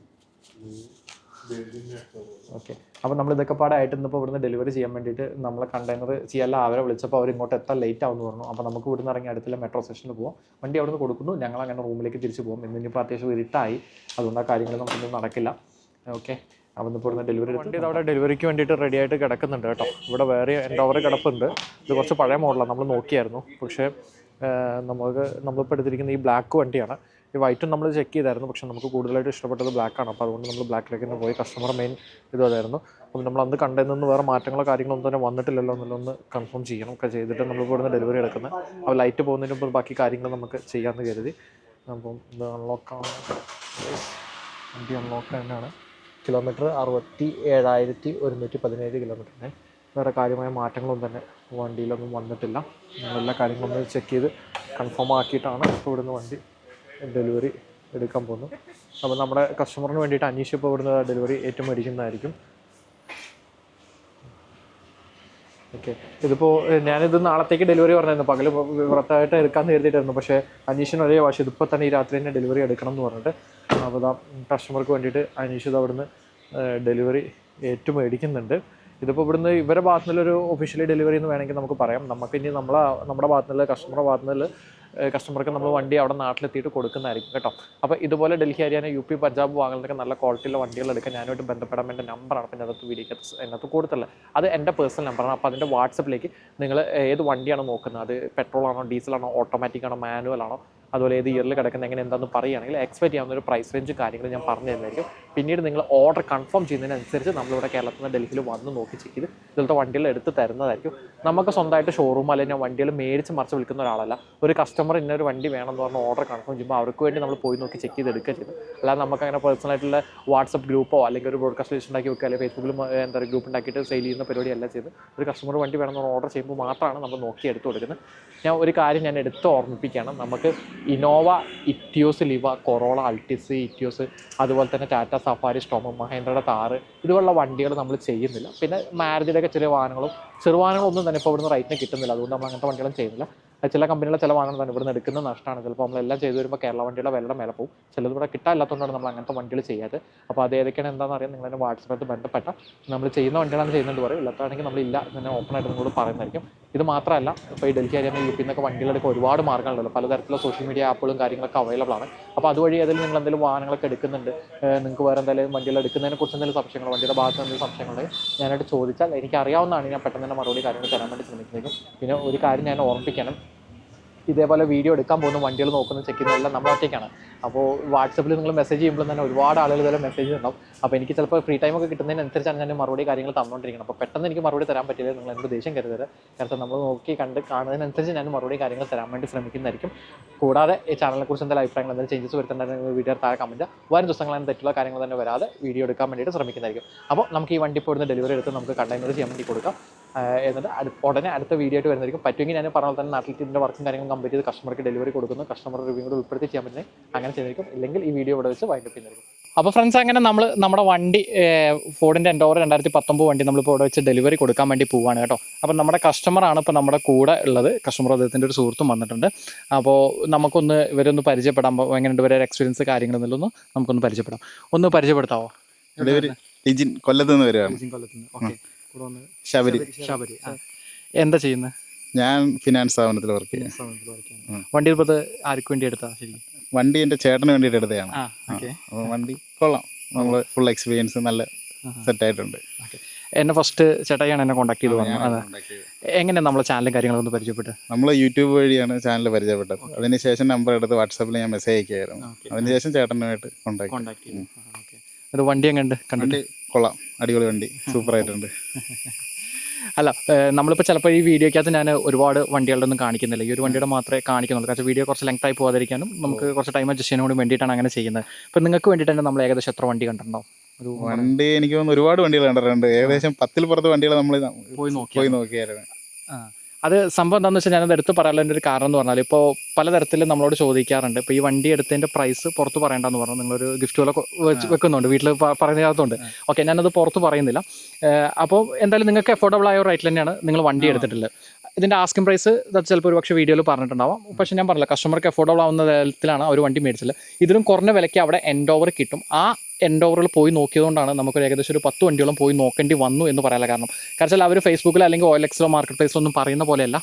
ഓക്കെ അപ്പോൾ നമ്മൾ ഇതൊക്കെ പാടായിട്ട് ഇന്നിപ്പോൾ ഇവിടുന്ന് ഡെലിവറി ചെയ്യാൻ വേണ്ടിയിട്ട് നമ്മളെ കണ്ടെയ്നർ ചെയ്യല്ല അവരെ വിളിച്ചപ്പോൾ അവർ ഇങ്ങോട്ട് എത്താൻ ലേറ്റ് ആവുമെന്ന് പറഞ്ഞു. അപ്പോൾ നമുക്ക് ഇവിടുന്ന് ഇറങ്ങി അടുത്തുള്ള മെട്രോ സ്റ്റേഷനിൽ പോകും വണ്ടി അവിടുന്ന് കൊടുക്കുന്നു. ഞങ്ങൾ അങ്ങനെ റൂമിലേക്ക് തിരിച്ചു പോകും. ഇന്നിപ്പോൾ അത്യാവശ്യം ഇരുട്ടായി. അതുകൊണ്ട് ആ കാര്യങ്ങൾ നമുക്കൊന്നും നടക്കില്ല. ഓക്കെ ഡെലിവറി വണ്ടി അവിടെ ഡെലിവറിക്ക് വേണ്ടിയിട്ട് റെഡി ആയിട്ട് കിടക്കുന്നുണ്ട് കേട്ടോ. ഇവിടെ വേറെ എന്റെ ഓവർ കിടപ്പുണ്ട്. ഇത് കുറച്ച് പഴയ മോഡലാണ് നമ്മൾ നോക്കിയായിരുന്നു. പക്ഷേ നമുക്ക് നമ്മളിപ്പോൾ എടുത്തിരിക്കുന്ന ഈ ബ്ലാക്ക് വണ്ടിയാണ്. ഈ വൈറ്റും നമ്മൾ ചെക്ക് ചെയ്തായിരുന്നു. പക്ഷേ നമുക്ക് കൂടുതലായിട്ട് ഇഷ്ടപ്പെട്ടത് ബ്ലാക്ക് ആണ്. അപ്പോൾ അതുകൊണ്ട് നമ്മൾ ബ്ലാക്കിലേക്ക് തന്നെ പോയി. കസ്റ്റമർ മെയിൻ ഇത് അതായിരുന്നു. അപ്പം നമ്മൾ അന്ന് കണ്ടതിൽ നിന്ന് വേറെ മാറ്റങ്ങളോ കാര്യങ്ങളൊന്നും തന്നെ വന്നിട്ടില്ലല്ലോ എന്നുള്ളൊന്ന് കൺഫേം ചെയ്യണം. ഒക്കെ ചെയ്തിട്ട് നമ്മൾ ഇവിടുന്ന് ഡെലിവറി എടുക്കുന്നത്. അപ്പോൾ ലൈറ്റ് പോകുന്നതിന് മുമ്പ് ബാക്കി കാര്യങ്ങൾ നമുക്ക് ചെയ്യാമെന്ന് കരുതി. അപ്പം ഇത് അൺലോക്കാണ് വണ്ടി അൺലോക്ക് തന്നെയാണ്. കിലോമീറ്റർ അറുപത്തി ഏഴായിരത്തി ഒരുന്നൂറ്റി പതിനേഴ് കിലോമീറ്ററിന് വേറെ കാര്യമായ മാറ്റങ്ങളൊന്നും തന്നെ വണ്ടിയിലൊന്നും വന്നിട്ടില്ല. എല്ലാ കാര്യങ്ങളൊന്ന് ചെക്ക് ചെയ്ത് കൺഫേം ആക്കിയിട്ടാണ് ഇപ്പോൾ ഇവിടുന്ന് വണ്ടി ഡെലിവറി എടുക്കാൻ പോകുന്നത്. അപ്പോൾ നമ്മുടെ കസ്റ്റമറിന് വേണ്ടിയിട്ട് അന്വേഷിച്ചപ്പോൾ ഇവിടുന്ന് ഡെലിവറി ഏറ്റവും മേടിക്കുന്നതായിരിക്കും. ഓക്കെ ഇതിപ്പോൾ ഞാനിത് നാളത്തേക്ക് ഡെലിവറി പറഞ്ഞായിരുന്നു പകൽ വ്രത്തമായിട്ട് എടുക്കാമെന്ന് കരുതിയിട്ടായിരുന്നു. പക്ഷേ അനീഷിന് ഒരേ വാശി. ഇതിപ്പോൾ തന്നെ ഈ രാത്രി തന്നെ ഡെലിവറി എടുക്കണം എന്ന് പറഞ്ഞിട്ട് അപ്പോൾ ഇതാ കസ്റ്റമർക്ക് വേണ്ടിയിട്ട് അനീഷ് ഇത് അവിടുന്ന് ഡെലിവറി ഏറ്റവും മേടിക്കുന്നുണ്ട്. ഇതിപ്പോൾ ഇവിടുന്ന് ഇവരുടെ ഭാഗത്തു നിന്നൊരു ഒഫീഷ്യലി ഡെലിവറി എന്ന് വേണമെങ്കിൽ നമുക്ക് പറയാം. നമുക്ക് ഇനി നമ്മളെ നമ്മുടെ ഭാഗത്തു നിന്ന് കസ്റ്റമറുടെ ഭാഗത്തു നിന്ന് കസ്റ്റമർക്ക് നമ്മൾ വണ്ടി അവിടെ നാട്ടിലെത്തിയിട്ട് കൊടുക്കുന്നതായിരിക്കും കേട്ടോ. അപ്പോൾ ഇതുപോലെ ഡൽഹി ഹരിയാന യു പി പഞ്ചാബ് വാങ്ങുന്നതൊക്കെ നല്ല ക്വാളിറ്റിയുള്ള വണ്ടികൾ എടുക്കാൻ ഞാനുമായിട്ട് ബന്ധപ്പെടാൻ എന്റെ നമ്പറാണ് പിന്നെ അതിനകത്ത് വീഡിയോക്ക് അതിനകത്ത് കൊടുത്തുള്ളത് അത് എന്റെ പേഴ്സണൽ നമ്പറാണ് അപ്പോൾ അതിന്റെ വാട്സപ്പിലേക്ക് നിങ്ങൾ ഏത് വണ്ടിയാണ് നോക്കുന്നത്? അത് പെട്രോളാണോ ഡീസലാണോ ഓട്ടോമാറ്റിക് ആണോ മാനുവൽ ആണോ? അതുപോലെ ഏത് ഇയറിൽ കിടക്കുന്ന എങ്ങനെ എന്താണെന്ന് പറയുകയാണെങ്കിൽ എക്സ്പെക്ട് ചെയ്യാവുന്ന ഒരു പ്രൈസ് റേഞ്ച് കാര്യങ്ങൾ ഞാൻ പറഞ്ഞു തരുന്നതായിരിക്കും പിന്നീട് നിങ്ങൾ ഓർഡർ കൺഫേം ചെയ്യുന്നതിനനുസരിച്ച് നമ്മളിവിടെ കേരളത്തിൽ നിന്ന് ഡൽഹിയിൽ വന്ന് നോക്കി ചെക്ക് ചെയ്ത് ഇതിലത്തെ വണ്ടികൾ എടുത്ത് തരുന്നതായിരിക്കും. നമുക്ക് സ്വന്തമായിട്ട് ഷോറൂം അല്ലെങ്കിൽ വണ്ടികൾ മേടിച്ച് മറിച്ച് വിൽക്കുന്ന ഒരാളല്ല. ഒരു കസ്റ്റമർ ഇന്നൊരു വണ്ടി വേണമെന്ന് പറഞ്ഞ് ഓർഡർ കൺഫേം ചെയ്യുമ്പോൾ അവർക്ക് വേണ്ടി നമ്മൾ പോയി നോക്കി ചെക്ക് ചെയ്ത് എടുക്കുക ചെയ്തു. അല്ലാതെ നമുക്ക് അങ്ങനെ പേഴ്സണൽ ആയിട്ടുള്ള വാട്സപ്പ് ഗ്രൂപ്പോ അല്ലെങ്കിൽ ഒരു ബ്രോഡ്കാസ്റ്റ് ലിസ്റ്റ് ഉണ്ടാക്കി വെക്കുക അല്ലെങ്കിൽ ഫേസ്ബുക്കിൽ എന്താ പറയുക ഗ്രൂപ്പ് ഉണ്ടാക്കിയിട്ട് സെയിൽ ചെയ്യുന്ന പരിപാടിയല്ല ചെയ്ത്. ഒരു കസ്റ്റമർ വണ്ടി വേണമെന്ന് ഓർഡർ ചെയ്യുമ്പോൾ മാത്രമാണ് നമ്മൾ നോക്കി എടുത്ത് കൊടുക്കുന്നത്. ഞാൻ ഒരു കാര്യം ഞാൻ എടുത്ത് ഓർമ്മിപ്പിക്കുകയാണ്. നമുക്ക് Innova Etios Liva Corolla Altis Etios അതുപോലെ തന്നെ ടാറ്റ സഫാരി സ്റ്റോമ മഹേന്ദ്രയുടെ താറ് ഇതുപോലുള്ള വണ്ടികൾ നമ്മൾ ചെയ്യുന്നില്ല. പിന്നെ മാരുതിയുടെയൊക്കെ ചെറിയ വാഹനങ്ങളും ചെറുവാഹനങ്ങളൊന്നും തന്നെ ഇപ്പോൾ ഇവിടുന്ന് റൈറ്റിന് കിട്ടുന്നില്ല. അതുകൊണ്ട് നമ്മൾ അങ്ങനത്തെ വണ്ടികളും ചെയ്യുന്നില്ല. ചില കമ്പനികളെ ചില തന്നെ ഇവിടുന്ന് എടുക്കുന്ന നഷ്ടമാണ്. ചിലപ്പോൾ നമ്മളെല്ലാം ചെയ്തു വരുമ്പോൾ കേരള വണ്ടിയുടെ വിലയുടെ മേലെ പോകും ചിലത് ഇവിടെ കിട്ടാനില്ലാത്തതുകൊണ്ടാണ് നമ്മൾ അങ്ങനത്തെ വണ്ടികൾ ചെയ്യാതെ അപ്പോൾ അത് ഏതൊക്കെയാണ് എന്താണെന്ന് അറിയാൻ നിങ്ങൾ തന്നെ വാട്സപ്പായിട്ട് ബന്ധപ്പെട്ട നമ്മൾ ചെയ്യുന്ന വണ്ടികളാണ് ചെയ്യുന്നുണ്ട് പറയും. ഇല്ലാത്തതാണെങ്കിൽ എന്ന് തന്നെ ഓപ്പൺ ആയിട്ട് നിങ്ങളോട് പറയുന്നതായിരിക്കും. ഇത് മാത്രമല്ല ഇപ്പോൾ ഈ ഡൽഹി ഹരിയാന യു പി എന്നൊക്കെ ഒരുപാട് മാർഗങ്ങളുണ്ടല്ലോ പലതരത്തിലുള്ള സോഷ്യൽ മീഡിയ ആപ്പുകളും കാര്യങ്ങളൊക്കെ അവൈലബിൾ ആണ്. അപ്പോൾ അതുവഴി അതിൽ നിങ്ങൾ എന്തെങ്കിലും വാഹനങ്ങളൊക്കെ എടുക്കുന്നുണ്ട്. നിങ്ങൾക്ക് വേറെ എന്തെങ്കിലും വണ്ടികൾ എടുക്കുന്നതിനെ കുറിച്ച് എന്തെങ്കിലും സംശയങ്ങൾ വണ്ടിയുടെ ഭാഗത്ത് എന്തെങ്കിലും സംശയങ്ങളുണ്ടെങ്കിൽ ഞാനായിട്ട് ചോദിച്ചാൽ എനിക്ക് അറിയാവുന്നതാണ് ഞാൻ പെട്ടെന്ന് തന്നെ മറുപടി കാര്യങ്ങൾ തരാൻ വേണ്ടി ശ്രമിക്കുന്നതും. പിന്നെ ഒരു കാര്യം ഞാൻ ഓർമ്മിപ്പിക്കണം. ഇതേപോലെ വീഡിയോ എടുക്കാൻ പോകുന്ന വണ്ടികൾ നോക്കുന്ന ചെക്ക് ചെയ്യുന്നതെല്ലാം നമ്മൾ ഒറ്റയ്ക്കാണ്. അപ്പോൾ വാട്സപ്പിൽ നിങ്ങൾ മെസ്സേജ് ചെയ്യുമ്പോൾ തന്നെ ഒരുപാട് ആളുകൾ ഇതുപോലെ മെസ്സേജ് ഉണ്ടാവും അപ്പോൾ എനിക്ക് ചിലപ്പോൾ ഫ്രീ ടൈമൊക്കെ കിട്ടുന്നതിനനുസരിച്ചാണ് ഞാൻ മറുപടി കാര്യങ്ങൾ തന്നുകൊണ്ടിരിക്കുന്നത് അപ്പോൾ പെട്ടെന്ന് എനിക്ക് മറുപടി തരാൻ പറ്റില്ല നിങ്ങൾ എന്ത് ദേഷ്യം കരുതരുത്. കാരണം നമ്മൾ നോക്കി കണ്ട് കാണുന്നതിനനുസരിച്ച് ഞാൻ മറുപടി കാര്യങ്ങൾ തരാൻ വേണ്ടി ശ്രമിക്കുന്നതായിരിക്കും. കൂടാതെ ഈ ചാനലിനെക്കുറിച്ച് എന്തെങ്കിലും അഭിപ്രായങ്ങൾ എന്തെങ്കിലും ചേഞ്ചസ് വരുത്തേണ്ടെങ്കിൽ വീഡിയോ താഴെ കമന്റ് വരും ദിവസങ്ങളിൽ തെറ്റുള്ള കാര്യങ്ങൾ തന്നെ വരാതെ വീഡിയോ എടുക്കാൻ വേണ്ടിയിട്ട് ശ്രമിക്കുന്നതായിരിക്കും. അപ്പോൾ നമുക്ക് ഈ വണ്ടി ഇവിടുന്ന് ഡെലിവറി എടുത്ത് നമുക്ക് കണ്ടെയ്നർ ചെയ്യാൻ വേണ്ടി കൊടുക്കാം. എന്നിട്ട് അടു- ഉടനെ അടുത്ത വീഡിയോ ആയിട്ട് വരുന്നതായിരിക്കും. പറ്റുമെങ്കിൽ ഞാൻ പറഞ്ഞ തന്നെ നാട്ടിൽ ഇതിന്റെ വർക്കും കാര്യങ്ങളും കംപ്ലീറ്റ് ചെയ്ത് കസ്റ്റമർക്ക് ഡെലിവറി കൊടുക്കുന്നു. കസ്റ്റമർ റിവ്യൂ കൂടെ ഉൾപ്പെടുത്തി ചെയ്യാൻ പറ്റുന്നത് അങ്ങനെ ചെയ്തിരിക്കും. ഇല്ലെങ്കിൽ ഈ വീഡിയോ ഇവിടെ വെച്ച് വൈൻഡപ്പ് ചെയ്യുന്നതായിരിക്കും. അപ്പോൾ ഫ്രണ്ട്സ് അങ്ങനെ നമ്മൾ നമ്മുടെ വണ്ടി ഫോർഡിന്റെ എൻഡോർ രണ്ടായിരത്തി പത്തൊമ്പത് വണ്ടി നമ്മളിപ്പോൾ ഇവിടെ വെച്ച് ഡെലിവറി കൊടുക്കാൻ വേണ്ടി പോവുകയാണ് കേട്ടോ. അപ്പോൾ നമ്മുടെ കസ്റ്റമറാണ് ഇപ്പോൾ നമ്മുടെ കൂടെ ഉള്ളത്. കസ്റ്റമർ അദ്ദേഹത്തിന്റെ ഒരു സുഹൃത്തും വന്നിട്ടുണ്ട്. അപ്പോൾ നമുക്കൊന്ന് ഇവരൊന്ന് എങ്ങനെ ഉണ്ട് വരെ എക്സ്പീരിയൻസ് കാര്യങ്ങളൊന്നും ഒന്ന് നമുക്കൊന്ന് പരിചയപ്പെടാം. ഒന്ന് പരിചയപ്പെടുത്താവോ? ഡെലിവറി കൊല്ലത്ത് നിന്ന് വരികയാണ്. ഓക്കെ. കൂടെ വന്ന് ശബരി ശബരി. ആ. എന്താ ചെയ്യുന്നത് ഞാൻ ഫിനാൻസ് സ്ഥാപനത്തിൽ വർക്ക് ചെയ്യാം. വണ്ടി ഇപ്പോൾ ആർക്ക് വേണ്ടി എടുത്താ ശരി വണ്ടി എന്റെ ചേട്ടന് വേണ്ടിയിട്ട് എടുത്തതാണ്. ആ അപ്പോൾ വണ്ടി കൊള്ളാം. നമ്മൾ ഫുൾ എക്സ്പീരിയൻസ് നല്ല സെറ്റായിട്ടുണ്ട് എന്നെ ഫസ്റ്റ് ചേട്ടായിയാണ് എന്നെ കോൺടാക്ട് ചെയ്ത് വന്നത്. അതെ. എങ്ങനെയാണ് നമ്മളെ ചാനലും കാര്യങ്ങളൊക്കെ ഒന്ന് പരിചയപ്പെട്ട്? നമ്മൾ യൂട്യൂബ് വഴിയാണ് ചാനൽ പരിചയപ്പെട്ടത്. അതിനുശേഷം നമ്പർ എടുത്ത് വാട്സാപ്പിൽ ഞാൻ മെസ്സേജ് അയക്കുകയായിരുന്നു. അതിനുശേഷം ചേട്ടനുമായിട്ട് കോൺടാക്ട് കോൺടാക്ട് ചെയ്തു. ഓക്കെ. ഒരു വണ്ടി എങ്ങനെ കണ്ടിട്ട്? വണ്ടി കൊള്ളാം. അടിപൊളി വണ്ടി. സൂപ്പർ ആയിട്ടുണ്ട്. അല്ല നമ്മളിപ്പോൾ ചിലപ്പോൾ ഈ വീഡിയോക്കകത്ത് ഞാൻ ഒരുപാട് വണ്ടികളുടെ ഒന്നും കാണിക്കുന്നില്ല. ഈ ഒരു വണ്ടിയുടെ മാത്രമേ കാണിക്കുന്നുള്ളൂ. കാരണം വീഡിയോ കുറച്ച് ലെങ്ത് ആയി പോകാതിരിക്കാനും നമുക്ക് കുറച്ച് ടൈം അഡ്ജസ്റ്റ് ചെയ്യാനും കൂടി വേണ്ടിയിട്ടാണ് അങ്ങനെ ചെയ്യുന്നത്. അപ്പോൾ നിങ്ങൾക്ക് വേണ്ടിയിട്ട് തന്നെ നമ്മൾ ഏകദേശം എത്ര വണ്ടി കണ്ടിട്ടുണ്ടോ? ഒരു വണ്ടി എനിക്ക് തോന്നുന്നു ഒരുപാട് വണ്ടികൾ കണ്ടിട്ടുണ്ട്. ഏകദേശം പത്തിൽ പുറത്ത് വണ്ടികൾ നമ്മൾ പോയി നോക്കി പോയി നോക്കിയായിരുന്നു. ആ. അത് സംഭവം എന്താണെന്ന് വെച്ചാൽ ഞാനത് എടുത്ത് പറയാനുള്ള ഒരു കാരണം എന്ന് പറഞ്ഞാൽ ഇപ്പോൾ പലതരത്തിൽ നമ്മളോട് ചോദിക്കാറുണ്ട്. ഇപ്പോൾ ഈ വണ്ടി എടുത്തതിന്റെ പ്രൈസ് പുറത്ത് പറയേണ്ടെന്ന് പറഞ്ഞു. നിങ്ങളൊരു ഗിഫ്റ്റ് പോലെ വെച്ച് വെക്കുന്നുണ്ട്. വീട്ടിൽ പറയുന്നതുകൊണ്ട് ഓക്കെ ഞാനത് പുറത്ത് പറയുന്നില്ല. അപ്പോൾ എന്തായാലും നിങ്ങൾക്ക് അഫോർഡബിൾ ആയ റേറ്റിൽ തന്നെയാണ് നിങ്ങൾ വണ്ടി എടുത്തിട്ടുള്ളത്. ഇതിന്റെ ആസ്കിംഗ് പ്രൈസ് ചിലപ്പോൾ ഒരു പക്ഷേ വീഡിയോയിൽ പറഞ്ഞിട്ടുണ്ടാവാം. പക്ഷേ ഞാൻ പറഞ്ഞില്ല കസ്റ്റമർക്ക് അഫോർഡബിൾ ആവുന്ന തരത്തിലാണ് അവർ വണ്ടി മേടിച്ചത്. ഇതിലും കുറഞ്ഞ വിലയ്ക്ക് അവിടെ എൻഡ് ഓവർ കിട്ടും. ആ എൻഡ് ഓവറിൽ പോയി നോക്കിയതുകൊണ്ടാണ് നമുക്ക് ഏകദേശം ഒരു പത്ത് വണ്ടിയോളം പോയി നോക്കേണ്ടി വന്നു എന്ന് പറയാനുള്ള കാരണം. കാരണം വെച്ചാൽ അവർ ഫേസ്ബുക്കിൽ അല്ലെങ്കിൽ ഓയിൽ എക്സിലോ മാർക്കറ്റ് പ്ലേസിലൊന്നും പറയുന്ന പോലെയല്ല.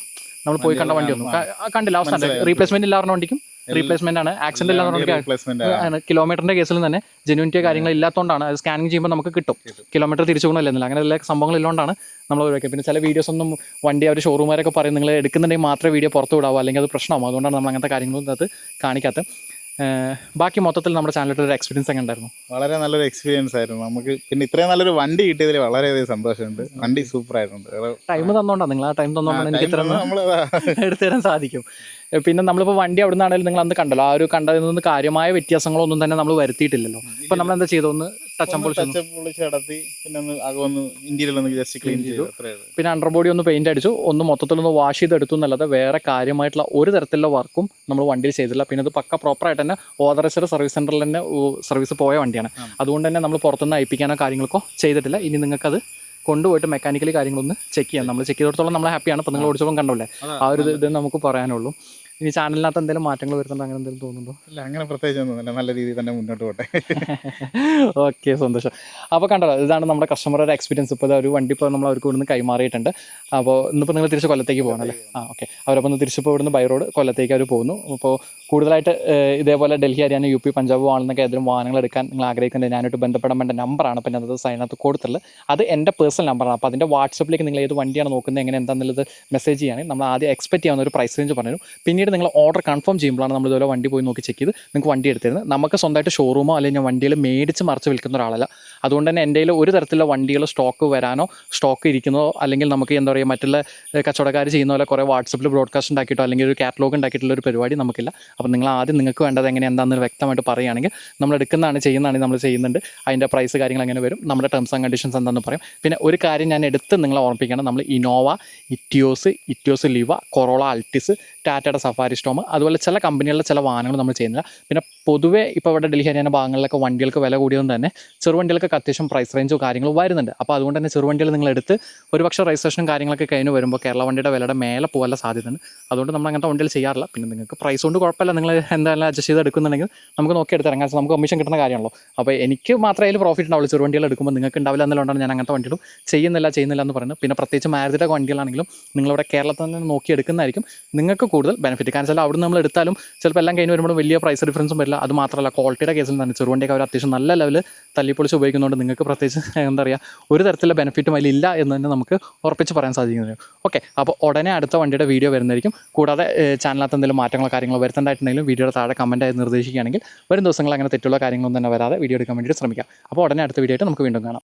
നമ്മൾ പോയി കണ്ട വണ്ടിയൊന്നും. കണ്ടില്ല അവസാനം. റീപ്ലേസ്മെന്റ് ഇല്ലാത്ത വണ്ടിക്കും. റീപ്ലേസ്മെന്റ് ആണ്. ആക്സിഡന്റ് ഇല്ലാത്ത വണ്ടിക്ക്. റീപ്ലേസ്മെന്റ് ആണ്. കിലോമീറ്ററിന്റെ കേസിൽ തന്നെ ജെനുവിറ്റി കാര്യങ്ങൾ ഇല്ലാത്തതുകൊണ്ടാണ് അത് സ്കാനിങ് ചെയ്യുമ്പോൾ നമുക്ക് കിട്ടും. കിലോമീറ്റർ തിരിച്ചു കൊണ്ടല്ല അങ്ങനെ എല്ലാ സംഭവങ്ങൾ ഇല്ലാണ്ടാണ് നമ്മൾ ഒഴിവാക്കിയത്. പിന്നെ ചില വീഡിയോസ് ഒന്നും വണ്ടി അവർ ഷോറൂമുകാരൊക്കെ പറയും നിങ്ങൾ എടുക്കുന്നുണ്ടെങ്കിൽ മാത്രമേ വീഡിയോ പുറത്തു വിടാവൂ. അല്ലെങ്കിൽ അത് പ്രശ്നമാവും. അതുകൊണ്ടാണ് നമ്മൾ അങ്ങനത്തെ കാര്യങ്ങളൊന്നും അത് കാണിക്കാത്തത്. ബാക്കി മൊത്തത്തിൽ നമ്മുടെ ചാനലിൽ ഒരു എക്സ്പീരിയൻസ് എങ്ങനെ ഉണ്ടായിരുന്നു. വളരെ നല്ലൊരു എക്സ്പീരിയൻസ് ആയിരുന്നു. നമുക്ക് പിന്നെ ഇത്രയും നല്ലൊരു വണ്ടി കിട്ടിയതിൽ വളരെയധികം സന്തോഷമുണ്ട്. വണ്ടി സൂപ്പർ ആയിട്ടുണ്ട് ടൈം തന്നോണ്ടാ? നിങ്ങൾ ആ ടൈം തന്നോണ്ടാണ് എനിക്ക് ഇത്ര എടുത്തു തരാൻ സാധിക്കും. പിന്നെ നമ്മളിപ്പോൾ വണ്ടി അവിടെ നിന്നാണെങ്കിലും നിങ്ങൾ അന്ന് കണ്ടല്ലോ. ആ ഒരു കണ്ടതിൽ നിന്ന് കാര്യമായ വ്യത്യാസങ്ങളൊന്നും തന്നെ നമ്മൾ വരുത്തിയിട്ടില്ലല്ലോ. ഇപ്പൊ നമ്മൾ എന്താ ചെയ്തു ഒന്ന് ടച്ച് പൊളിച്ചു ടച്ച് പൊളിച്ച് നടത്തി പിന്നെ ഒന്ന് അകമൊന്ന് ഇന്ത്യയിൽ ഒന്ന് ജസ്റ്റ് ക്ലീൻ ചെയ്തു. അത്രേ ഉള്ളൂ. പിന്നെ അണ്ടർ ബോഡി ഒന്ന് പെയിന്റ് അടിച്ചു. ഒന്ന് മൊത്തത്തിൽ ഒന്ന് വാഷ് ചെയ്തെടുത്തു എന്നല്ലാതെ വേറെ കാര്യമായിട്ടുള്ള ഒരു തരത്തിലുള്ള വർക്കും നമ്മൾ വണ്ടിയിൽ ചെയ്തില്ല പിന്നെ ഇത് പക്ക പ്രോപ്പർ ആയിട്ട് തന്നെ ഓതറൈസ്ഡ് സർവീസ് സെന്ററിൽ തന്നെ സർവീസ് പോയ വണ്ടിയാണ്. അതുകൊണ്ട് തന്നെ നമ്മൾ പുറത്തുനിന്ന് അയപ്പിക്കാനോ കാര്യങ്ങൾക്കോ ചെയ്തിട്ടില്ല. ഇനി നിങ്ങൾക്കത് കൊണ്ടുപോയിട്ട് മെക്കാനിക്കലി കാര്യങ്ങളൊന്ന് ചെക്ക് ചെയ്യാം. നമ്മൾ ചെക്ക് ചെയ്തിടത്തോളം നമ്മൾ ഹാപ്പിയാണ് അപ്പോൾ നിങ്ങൾ ഓടിച്ചോളം കണ്ടല്ലേ? ആ ഒരു ഇത് ഇത് നമുക്ക് പറയാനുള്ളൂ. ഇനി ചാനലിനകത്ത് എന്തെങ്കിലും മാറ്റങ്ങൾ വരുന്നുണ്ടോ? അങ്ങനെ എന്തെങ്കിലും തോന്നുന്നുണ്ടോ? അല്ല അങ്ങനെ പ്രത്യേകിച്ച് ഒന്നുമില്ല നല്ല രീതിയിൽ തന്നെ മുന്നോട്ട് പോട്ടെ. ഓക്കെ സന്തോഷം. അപ്പോൾ കണ്ടോ ഇതാണ് നമ്മുടെ കസ്റ്റമറുടെ എക്സ്പീരിയൻസ് ഇപ്പോൾ ഒരു വണ്ടി ഇപ്പോൾ നമ്മൾ അവർക്ക് ഇവിടുന്ന് കൈമാറിയിട്ടുണ്ട്. അപ്പോൾ ഇന്നിപ്പോൾ നിങ്ങൾ തിരിച്ച് കൊല്ലത്തേക്ക് പോകണം അല്ലേ? ആ ഓക്കെ. അവരപ്പോൾ ഒന്ന് തിരിച്ചിപ്പോൾ ഇവിടുന്ന് ബൈ റോഡ് കൊല്ലത്തേക്ക് അവർ പോകുന്നു. അപ്പോൾ കൂടുതലായിട്ട് ഇതേപോലെ ഡൽഹി ഹരിയാന യു പി പഞ്ചാബ് വാണെന്നൊക്കെ ഏതെങ്കിലും വാഹനങ്ങൾ എടുക്കാൻ നിങ്ങൾ ആഗ്രഹിക്കുന്നുണ്ട്. ഞാനായിട്ട് ബന്ധപ്പെടാൻ വേണ്ട നമ്പറാണ് പിന്നെ അത് സൈനകത്ത് കൊടുത്തുള്ളത് അത് എന്റെ പേഴ്സണൽ നമ്പറാണ് അപ്പോൾ അതിന്റെ വാട്സപ്പിലേക്ക് നിങ്ങൾ ഏത് വണ്ടിയാണ് നോക്കുന്നത് എങ്ങനെ എന്താണെന്നുള്ളത് മെസ്സേജ് ചെയ്യുകയാണെങ്കിൽ നമ്മൾ ആദ്യം എക്സ്പെക്ട് ചെയ്യാവുന്ന ഒരു പ്രൈസ് റേഞ്ച് പറഞ്ഞു പിന്നീട് നിങ്ങൾ ഓർഡർ കൺഫേം ചെയ്യുമ്പോഴാണ് നമ്മൾ ഇതുപോലെ വണ്ടി പോയി നോക്കി ചെക്ക് ചെയ്ത് നിങ്ങൾക്ക് വണ്ടി എടുത്തിരുന്നത്. നമുക്ക് സ്വന്തമായിട്ട് ഷോറൂമോ അല്ലെങ്കിൽ ഞാൻ വണ്ടികൾ മേടിച്ച് മറിച്ച് വിൽക്കുന്ന ഒരാളല്ല. അതുകൊണ്ട് തന്നെ എന്റെ ഒരു തരത്തിലുള്ള വണ്ടികൾ സ്റ്റോക്ക് വരാനോ സ്റ്റോക്ക് ഇരിക്കുന്നതോ അല്ലെങ്കിൽ നമുക്ക് എന്താ പറയുക മറ്റുള്ള കച്ചവടക്കാർ ചെയ്യുന്ന പോലെ കുറേ വാട്സപ്പിൽ ബ്രോഡ്കാസ്റ്റ് ഉണ്ടാക്കിയിട്ടോ അല്ലെങ്കിൽ ഒരു കാറ്റലോഗ് ഉണ്ടാക്കിയിട്ടുള്ള ഒരു പരിപാടി നമുക്കില്ല. അപ്പോൾ നിങ്ങൾ ആദ്യം നിങ്ങൾക്ക് വേണ്ടത് എങ്ങനെ എന്താണെന്ന് വ്യക്തമായിട്ട് പറയുകയാണെങ്കിൽ നമ്മൾ എടുക്കുന്നതാണ് ചെയ്യുന്നതാണ് നമ്മൾ ചെയ്യുന്നുണ്ട്. അതിന്റെ പ്രൈസ് കാര്യങ്ങൾ എങ്ങനെ വരും നമ്മുടെ ടേംസ് ആൻഡ് കണ്ടീഷൻസ് എന്താണെന്ന് പറയും. പിന്നെ ഒരു കാര്യം ഞാൻ എടുത്ത് നിങ്ങളെ ഓർമ്മിപ്പിക്കണം നമ്മൾ Innova Etios Etios Liva Corolla Altis ടാറ്റയുടെ സഫാരി സ്റ്റോം അതുപോലെ ചില കമ്പനികളുടെ ചില വാഹനങ്ങൾ നമ്മൾ ചെയ്യുന്നില്ല. പിന്നെ പൊതുവേ ഇപ്പോൾ ഇവിടെ ഡൽഹി ഹരിയാന ഭാഗങ്ങളിലൊക്കെ വണ്ടികൾക്ക് വില കൂടിയതുകൊണ്ട് തന്നെ ചെറുവണ്ടികൾക്ക് അത്യാവശ്യം പ്രൈസ് റേഞ്ചോ കാര്യങ്ങളോ വരുന്നുണ്ട്. അപ്പോൾ അതുകൊണ്ട് തന്നെ ചെറുവണ്ടികൾ നിങ്ങൾ എടുത്ത് ഒരുപക്ഷെ രജിസ്ട്രേഷനും കാര്യങ്ങളൊക്കെ കഴിഞ്ഞ് വരുമ്പോൾ കേരള വണ്ടിയുടെ വിലയുടെ മേലെ പോകാനുള്ള സാധ്യതയുണ്ട്. അതുകൊണ്ട് നമ്മൾ അങ്ങനത്തെ വണ്ടികൾ ചെയ്യാറില്ല. പിന്നെ നിങ്ങൾക്ക് പ്രൈസ് കൊണ്ട് കുഴപ്പമില്ല. നിങ്ങൾ എന്തായാലും അഡ്ജസ്റ്റ് ചെയ്ത് എടുക്കുന്നുണ്ടെങ്കിൽ നമുക്ക് നോക്കി എടുത്തിറങ്ങാൻ നമുക്ക് കമ്മീഷൻ കിട്ടുന്ന കാര്യമാണല്ലോ. അപ്പോൾ എനിക്ക് മാത്രമേ അതിൽ പ്രോഫിറ്റ് ഉണ്ടാവുള്ളൂ. ചെറുവണ്ടികൾ എടുക്കുമ്പോൾ നിങ്ങൾക്ക് ഉണ്ടാവില്ല എന്നുള്ളതാണ് ഞാൻ അങ്ങനത്തെ വണ്ടികളും ചെയ്യുന്നില്ല ചെയ്യുന്നില്ല എന്ന് പറയുന്നത്. പിന്നെ പ്രത്യേകിച്ച് മാരുതിയുടെ വണ്ടികളാണെങ്കിലും നിങ്ങളിവിടെ കേരളത്തിൽ നിന്ന് നോക്കി എടുക്കുന്നതായിരിക്കും. നിങ്ങൾക്ക് കൂടുതൽ ബെനിഫിറ്റ് കാരണം വെച്ചാൽ അവിടെ നമ്മൾ എടുത്താലും ചിലപ്പോൾ എല്ലാം കഴിഞ്ഞ് വരുമ്പോൾ വലിയ പ്രൈസ് ഡിഫറൻസും വരില്ല. അത് മാത്രമല്ല ക്വാളിറ്റിയുടെ കേസിൽ തന്നെ ചെറുവണ്ടിയൊക്കെ അവർ അത്യാവശ്യം നല്ല ലെവൽ തല്ലിപ്പൊളിച്ച് ഉപയോഗിക്കുന്നതുകൊണ്ട് നിങ്ങൾക്ക് പ്രത്യേകിച്ച് എന്താ പറയുക ഒരു തരത്തിലുള്ള ബെനിഫിറ്റും അതിലില്ല എന്ന് തന്നെ നമുക്ക് ഉറപ്പിച്ച് പറയാൻ സാധിക്കുന്നത് ഓക്കെ അപ്പോൾ ഉടനെ അടുത്ത വണ്ടിയുടെ വീഡിയോ വരുന്നതായിരിക്കും. കൂടാതെ ചാനലിനകത്ത് എന്തെങ്കിലും മാറ്റങ്ങളോ കാര്യങ്ങളോ വരുത്തേണ്ടതായിട്ടുണ്ടെങ്കിലും വീഡിയോയുടെ താഴെ കമന്റായി നിർദ്ദേശിക്കുകയാണെങ്കിൽ വരും ദിവസങ്ങൾ അങ്ങനെ തെറ്റുള്ള കാര്യങ്ങളൊന്നും തന്നെ വരാതെ വീഡിയോ എടുക്കാൻ വേണ്ടിയിട്ട് ശ്രമിക്കാം. അപ്പോൾ ഉടനെ അടുത്ത വീഡിയോ ആയിട്ട് നമുക്ക് വീണ്ടും കാണാം.